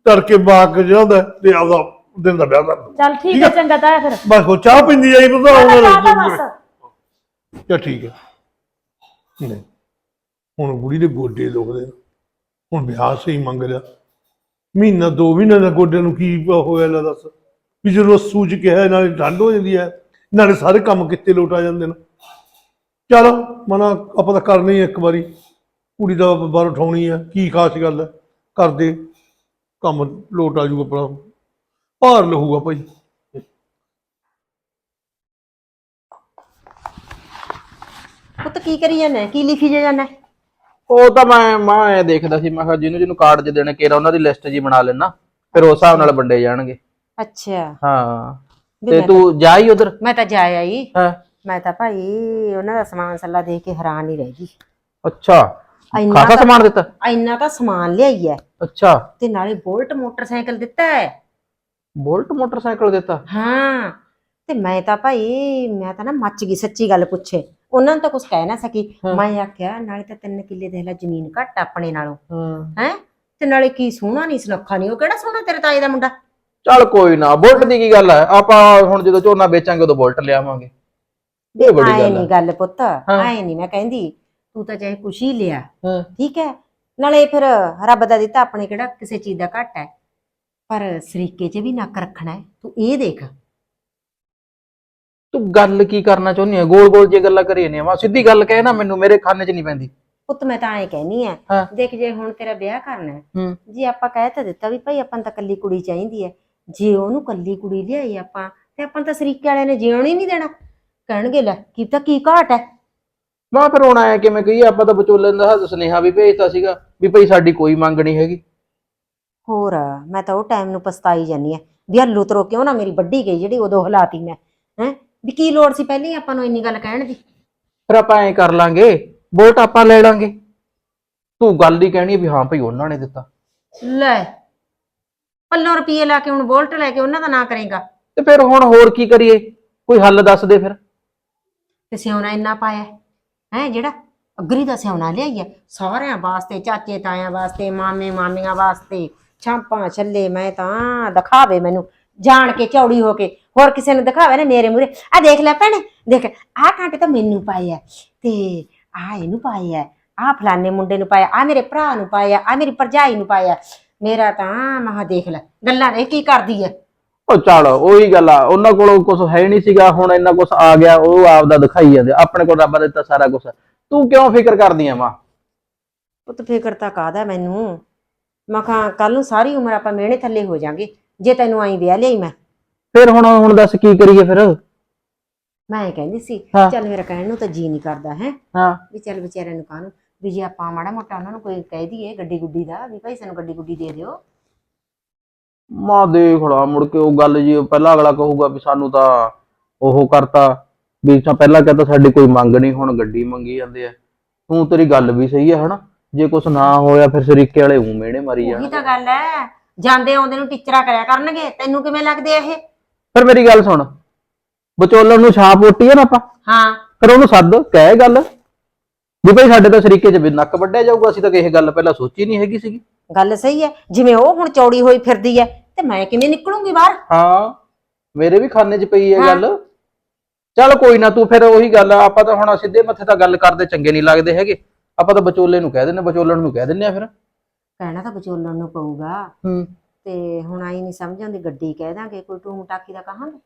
ਤੜਕੇ ਬਾਗ ਜਾਂਦਾ ਤੇ ਆਪਦਾ ਦਿਨ ਦਾ ਵਿਆਹ ਕਰ ਚੱਲ ਠੀਕ ਹੈ ਚੰਗਾ ਤਾਇਆ ਫਿਰ। ਬਸ ਉਹ ਚਾਹ ਪਿੰਦੀ ਜਾਈ ਪਤਾ ਤਾਂ ਬਸ। ਚਾ ਠੀਕ ਹੈ ਨਹੀਂ ਹੁਣ ਬੁੜੀ ਦੇ ਗੋਡੇ ਦੁਖਦੇ ਨੇ ਹੁਣ ਵਿਆਹ ਸਹੀ ਮੰਗ ਲਿਆ। ਮਹੀਨਾ ਦੋ ਮਹੀਨੇ ਦਾ ਗੋਡੇ ਨੂੰ ਕੀ ਹੋਇਆ ਲੈ ਦੱਸ ਵੀ ਜਦੋਂ ਸੂਝ ਕਿਹਾ ਨਾਲੇ ਠੰਡ ਹੋ ਜਾਂਦੀ ਹੈ ਨਾਲੇ ਸਾਰੇ ਕੰਮ ਕਿੱਤੇ ਲੋਟ ਆ ਜਾਂਦੇ ਨੇ। ਚਲ ਮਨਾ ਆਪਾਂ ਤਾਂ ਕਰਨੀ ਇੱਕ ਵਾਰੀ। ਕੁੜੀ ਦਾ ਬਾਹਰ ਉਠਾਉਣੀ ਹੈ ਕੀ ਖਾਸ ਗੱਲ ਹੈ? ਕਰਦੇ ਕੰਮ ਲੋਟ ਆ ਜੂਗਾ ਆਪਣਾ ਭਾਰ ਲਹੂਗਾ ਭਾਈ। ਪੁੱਤ ਕੀ ਕਰੀ ਜਾਂਦਾ? ਕੀ ਲਿਖੀ ਜਾਂਦਾ? ਉਹ ਤਾਂ ਮੈਂ ਮੈਂ ਐਂ ਦੇਖਦਾ ਸੀ ਮੈਂ ਕਿਹਾ ਜਿਹਨੂੰ ਜਿਹਨੂੰ ਕਾਰਡ ਜੇ ਦੇਣੇ ਕੇਰਾ ਉਹਨਾਂ ਦੀ ਲਿਸਟ ਜੀ ਬਣਾ ਲੈਣਾ ਫਿਰ ਉਸ ਹਿਸਾਬ ਨਾਲ ਵੰਡੇ ਜਾਣਗੇ। ਅੱਛਾ। ਹਾਂ। ਵੀ ਤੇ ਮੈਂ ਤੂੰ ਜਾ ਹੀ ਉਧਰ? ਮੈਂ ਤਾਂ ਜਾ ਆਈ। ਹਾਂ। ਮੈਂ ਤਾਂ ਭਾਈ ਉਹਨਾਂ ਦਾ ਸਮਾਨ ਸੱਲਾ ਦੇਖ ਕੇ ਹੈਰਾਨ ਹੀ ਰਹਿ ਗਈ। ਅੱਛਾ। ਇੰਨਾ ਖਾਸਾ ਤਾਂ- ਸਮਾਨ ਦਿੱਤਾ? ਇੰਨਾ ਤਾਂ ਸਮਾਨ ਲਿਆਈ ਹੈ ਅੱਛਾ। ਤੇ ਨਾਲੇ ਬੋਲਟ ਮੋਟਰਸਾਈਕਲ ਦਿੱਤਾ ਹੈ ਬੋਲਟ ਮੋਟਰਸਾਈਕਲ ਦਿੱਤਾ? ਹਾਂ। ਤੇ ਮੈਂ ਤਾਂ ਭਾਈ ਮੈਂ ਤਾਂ ਨਾ ਮੱਚ ਗਈ ਸੱਚੀ ਗੱਲ ਪੁੱਛੇ। ਉਹਨਾਂ ਨੂੰ ਤਾਂ ਕੁਝ ਕਹਿ ਨਾ ਸਕੀ। ਹਾਂ। ਮੈਂ ਆਖਿਆ ਨਾਲੇ ਤਾਂ ਤਿੰਨ ਕਿੱਲੇ ਦੇਖ ਲੈ ਜ਼ਮੀਨ ਘੱਟ ਆ ਆਪਣੇ ਨਾਲੋਂ। ਹਾਂ। ਹੈ? ਤੇ ਨਾਲੇ ਕੀ ਸੋਹਣਾ ਨਹੀਂ ਸੁਨੱਖਾ ਨਹੀਂ ਉਹ ਕਿਹੜਾ ਸੋਹਣਾ ਤੇਰੇ ਤਾਏ ਦਾ ਮੁੰਡਾ? ਚੱਲ ਕੋਈ ਨਾ ਬੁਲਟ ਦੀ ਕੀ ਗੱਲ ਹੈ ਆਪਾਂ ਹੁਣ ਜਦੋਂ ਝੋਨਾ ਵੇਚਾਂਗੇ ਉਦੋਂ ਬੁਲਟ ਲਿਆਵਾਂਗੇ। ਇਹ ਬੜੀ ਆਏ ਗੱਲ ਨਹੀਂ ਹੈ ਗੱਲ ਪੁੱਤ। ਆਏ ਨਹੀਂ ਮੈਂ ਕਹਿੰਦੀ। ਤੂੰ ਤਾਂ ਚਾਹੇ ਕੁਛ ਹੀ ਲਿਆ। ਹਾਂ। ਠੀਕ ਹੈ? ਨਾਲੇ ਫਿਰ ਰੱਬ ਦਾ ਦਿੱਤਾ ਆਪਣੇ ਕਿਹੜਾ ਕਿਸੇ ਚੀਜ਼ ਦਾ ਘੱਟ ਹੈ। ਪਰ ਸਰੀਕੇ 'ਚ ਵੀ ਨੱਕ ਰੱਖਣਾ ਹੈ। ਤੂੰ ਇਹ ਦੇਖ। ਤੂੰ ਗੱਲ ਕੀ ਕਰਨਾ ਚਾਹੁੰਦੀ ਹੈ? ਗੋਲ ਗੋਲ ਜੇ ਗੱਲਾਂ ਕਰੀ ਨੇ ਵਾ ਸਿੱਧੀ ਗੱਲ ਕਹੇ ਨਾ ਮੈਨੂੰ ਮੇਰੇ ਖਾਨੇ 'ਚ ਨਹੀਂ ਪੈਂਦੀ। ਪੁੱਤ ਮੈਂ ਤਾਂ ਐਂ ਕਹਿਨੀ ਆ। ਹਾਂ। ਦੇਖ ਜੇ ਹੁਣ ਤੇਰਾ ਵਿਆਹ ਕਰਨਾ ਹੈ ਹੂੰ। ਜੀ ਆਪਾਂ ਕਹਿ ਤਾਂ ਦਿੱਤਾ ਵੀ ਭਾਈ ਆਪਾਂ ਨੂੰ ਤਾਂ ਕੱਲੀ ਕੁੜੀ ਚਾਹੀਦੀ ਹੈ। ਜੇ ਉਹਨੂੰ ਕੱਲੀ ਕੁੜੀ ਲਿਆਈ ਆਪਾਂ ਤੇ ਆਪਾਂ ਨੂੰ ਤਾਂ ਸਰੀਕੇ ਵਾਲਿਆਂ ਨੇ ਜਿਉਣ ਹੀ ਨਹੀਂ ਦੇਣਾ। ਕਹਿਣਗੇ ਲੈ ਕੀ ਤਾਂ ਕੀ ਘਾਟ ਹੈ? ਮੈਂ ਫਿਰ ਹੁਣ ਆਇਆ ਕਿਵੇਂ ਕਹੀ ਆਪਾਂ ਤਾਂ ਵਿਚੋਲਨ ਦਾ ਸੁਨੇਹਾ ਵੀ ਭੇਜਤਾ ਸੀਗਾ ਵੀ ਭਈ ਸਾਡੀ ਕੋਈ ਮੰਗ ਨਹੀਂ ਹੈਗੀ। ਹੋਰ ਮੈਂ ਤਾਂ ਉਹ ਟਾਈਮ ਨੂੰ ਪਛਤਾਈ ਜਾਨੀ ਆ ਵੀ ਹੱਲੂ ਤਰੋ ਕਿਉਂ ਨਾ ਮੇਰੀ ਵੱਡੀ ਗਈ ਜਿਹੜੀ ਉਦੋਂ ਹਲਾਤੀ ਮੈਂ ਹੈ? ਵੀ ਕੀ ਲੋੜ ਸੀ ਪਹਿਲਾਂ ਹੀ ਆਪਾਂ ਨੂੰ ਇੰਨੀ ਗੱਲ ਕਹਿਣ ਦੀ? ਫਿਰ ਆਪਾਂ ਐਂ ਕਰ ਲਾਂਗੇ ਵੋਟ ਆਪਾਂ ਲੈ ਲਾਂਗੇ। ਤੂੰ ਗੱਲ ਹੀ ਕਹਿਣੀ ਵੀ ਹਾਂ ਭਈ ਉਹਨਾਂ ਨੇ ਦਿੱਤਾ। ਲੈ ਪੱਲੋਂ ਰੁਪਏ ਲਾ ਕੇ ਹੁਣ ਬੋਲਟ ਲੈ ਕੇ ਉਹਨਾਂ ਦਾ ਨਾਂ ਕਰੇਗਾ। ਤੇ ਫਿਰ ਹੁਣ ਹੋਰ ਕੀ ਕਰੀਏ? ਕੋਈ ਹੱਲ ਦੱਸ ਦੇ ਫਿਰ। ਤੇ ਸਿਉਣਾ ਇੰਨਾ ਪਾਇਆ। ਹੈ ਜਿਹੜਾ ਅਗਰੀ ਦਾ ਸਿਉਣਾ ਲਿਆਈਆ ਸਾਰਿਆਂ ਵਾਸਤੇ, ਚਾਚੇ, ਤਾਇਆਂ ਵਾਸਤੇ, ਮਾਮੇ, ਮਾਮੀਆਂ ਵਾਸਤੇ, ਛਾਂਪਾਂ, ਛੱਲੇ, ਮੈਂ ਤਾਂ ਦਿਖਾਵੇ ਮੈਨੂੰ, ਜਾਣ ਕੇ ਚੌੜੀ ਹੋ ਕੇ, ਹੋਰ ਕਿਸੇ ਨੂੰ ਦਿਖਾਵੇ ਨਾ ਮੇਰੇ ਮੂਰੇ ਆ ਦੇਖ ਲੈ ਭੈਣੇ, ਦੇਖ, ਆਹ ਕਾਂਟੇ ਤਾਂ ਮੈਨੂੰ ਪਾਏ ਆ ਤੇ ਆਹ ਇਹਨੂੰ ਪਾਏ ਆ ਆਹ ਫਲਾਣੇ ਮੁੰਡੇ ਨੂੰ ਪਾਇਆ ਆ ਮੇਰੇ ਭਰਾ ਨੂੰ ਪਾਇਆ ਆ ਮੇਰੀ ਭਰਜਾਈ ਨੂੰ ਪਾਇਆ। ਮੇਰਾ ਤਾਂ, ਮਹਾ ਦੇਖ ਲੈ, ਗੱਲਾਂ ਇਹ ਕੀ ਕਰਦੀ ਐ? ਉਹ ਚੱਲ ਉਹੀ ਗੱਲ ਆ। ਉਹਨਾਂ ਕੋਲ ਕੁਝ ਹੈ ਨਹੀਂ ਸੀਗਾ ਹੁਣ ਇੰਨਾ ਕੁਝ ਆ ਗਿਆ ਉਹ ਆਪਦਾ ਦਿਖਾਈ ਜਾਂਦੇ। ਆਪਣੇ ਕੋਲ ਰੱਬ ਦਾ ਦਿੱਤਾ ਸਾਰਾ ਕੁਝ ਤੂੰ ਕਿਉਂ ਫਿਕਰ ਕਰਦੀ ਆ ਮਾਂ? ਪੁੱਤ ਫਿਕਰ ਤਾਂ ਕਾਹਦਾ ਮੈਨੂੰ? ਮੈਂ ਕਿਹਾ ਕੱਲ ਨੂੰ ਸਾਰੀ ਉਮਰ ਆਪਾਂ ਮਿਹਣੇ ਥੱਲੇ ਹੋ ਜਾਾਂਗੇ ਜੇ ਤੈਨੂੰ ਆਈ ਵਿਆਹ ਲਈ ਮੈਂ। ਫਿਰ ਹੁਣ ਹੁਣ ਦੱਸ ਕੀ ਕਰੀਏ ਫਿਰ? ਮੈਂ ਇਹ ਕਹਿੰਦੀ ਸੀ ਹਾਂ। ਚੱਲ ਮੇਰਾ ਕਹਿਣ ਨੂੰ ਤਾਂ ਜੀ ਨਹੀਂ ਕਰਦਾ ਹੈ? ਹਾਂ। ਵੀ ਚੱਲ ਵਿਚਾਰਿਆਂ ਨੂੰ ਕਾਹਨੂੰ? ਵੀ ਜੇ ਆਪਾਂ ਮਾੜਾ ਮੋਟਾ ਉਹਨਾਂ ਨੂੰ ਕੋਈ ਕਹਿ ਦਈਏ ਗੱਡੀ ਗੁੱਡੀ ਦਾ ਵੀ ਭਾਈ ਸਾਨੂੰ ਗੱਡੀ ਗੁੱਡੀ ਦੇ ਦਿਓ। ਮਾਂ ਦੇਖ ਲਾ ਮੁੜ ਕੇ ਉਹ ਗੱਲ ਜੀ ਪਹਿਲਾਂ ਅਗਲਾ ਕਹੂਗਾ ਵੀ ਸਾਨੂੰ ਤਾਂ ਉਹ ਕਰਤਾ ਵੀ ਤਾਂ ਪਹਿਲਾਂ ਕਹਿੰਦਾ ਸਾਡੀ ਕੋਈ ਮੰਗ ਨਹੀਂ ਹੁਣ ਗੱਡੀ ਮੰਗੀ ਜਾਂਦੇ ਆ। ਤੂੰ ਤੇਰੀ ਗੱਲ ਵੀ ਸਹੀ ਹੈ ਹਨਾ? ਜੇ ਕੁਝ ਨਾ ਹੋਇਆ ਫਿਰ ਸਰੀਕੇ ਵਾਲੇ ਉਂ ਮਿਹਣੇ ਮਾਰੀ ਉਹੀ ਜਾਣ ਤਾਂ ਗੱਲ ਹੈ ਜਾਂਦੇ ਆਉਂਦੇ ਨੂੰ ਟੀਚਰਾ ਕਰਿਆ ਕਰਨਗੇ ਤੈਨੂੰ ਕਿਵੇਂ ਲੱਗਦੇ ਇਹ? ਫਿਰ ਮੇਰੀ ਗੱਲ ਸੁਣ। ਵਿਚੋਲਣ ਨੂੰ ਛਾਪ ਉੱਟੀ ਹੈ ਨਾ ਆਪਾਂ? ਹਾਂ। ਫਿਰ ਉਹਨੂੰ ਸੱਦ ਕਹਿ ਗੱਲ। ਵੀ ਭਾਈ ਸਾਡੇ ਤਾਂ ਸਰੀਕੇ 'ਚ ਵੀ ਨੱਕ ਵੱਢਿਆ ਜਾਊਗਾ ਅਸੀਂ ਤਾਂ ਕਿਸੇ ਗੱਲ ਪਹਿਲਾਂ ਸੋਚੀ ਨਹੀਂ ਹੈਗੀ ਸੀਗੀ। ਗੱਲ ਸਹੀ ਹੈ ਜਿਵੇਂ ਉਹ ਹੁਣ ਚੌੜੀ ਹੋਈ ਫਿਰਦੀ ਹੈ ਤੇ ਮੈਂ ਕਿਵੇਂ ਨਿਕਲੂੰਗੀ ਬਾਹਰ? ਹਾਂ ਮੇਰੇ ਵੀ ਖਾਨੇ 'ਚ ਪਈ ਹੈ ਹਾਂ। ਗੱਲ। ਚੱਲ ਕੋਈ ਨਾ ਤੂੰ ਫਿਰ ਉਹੀ ਗੱਲ ਆ, ਆਪਾਂ ਤਾਂ ਹੁਣ ਸਿੱਧੇ ਮੱਥੇ ਤਾਂ ਗੱਲ ਕਰਦੇ ਚੰਗੇ ਨਹੀਂ ਲੱਗਦੇ ਹੈਗੇ। ਆਪਾਂ ਤਾਂ ਵਿਚੋਲੇ ਨੂੰ ਕਹਿ ਦਿੰਦੇ ਵਿਚੋਲਣ ਨੂੰ ਕਹਿ ਦਿੰਦੇ ਆ ਫਿਰ। ਕਹਿਣਾ ਤਾਂ ਵਿਚੋਲਣ ਨੂੰ ਪਊਗਾ। ਹੂੰ। ਤੇ ਹੁਣ ਆਈ ਨਹੀਂ ਸਮਝ ਆਉਂਦੀ ਗੱਡੀ ਕਹਿ ਦਾਂਗੇ ਕੋਈ ਟੂਮ ਟਾਕੀ ਦਾ ਕਹਾਂਗੇ?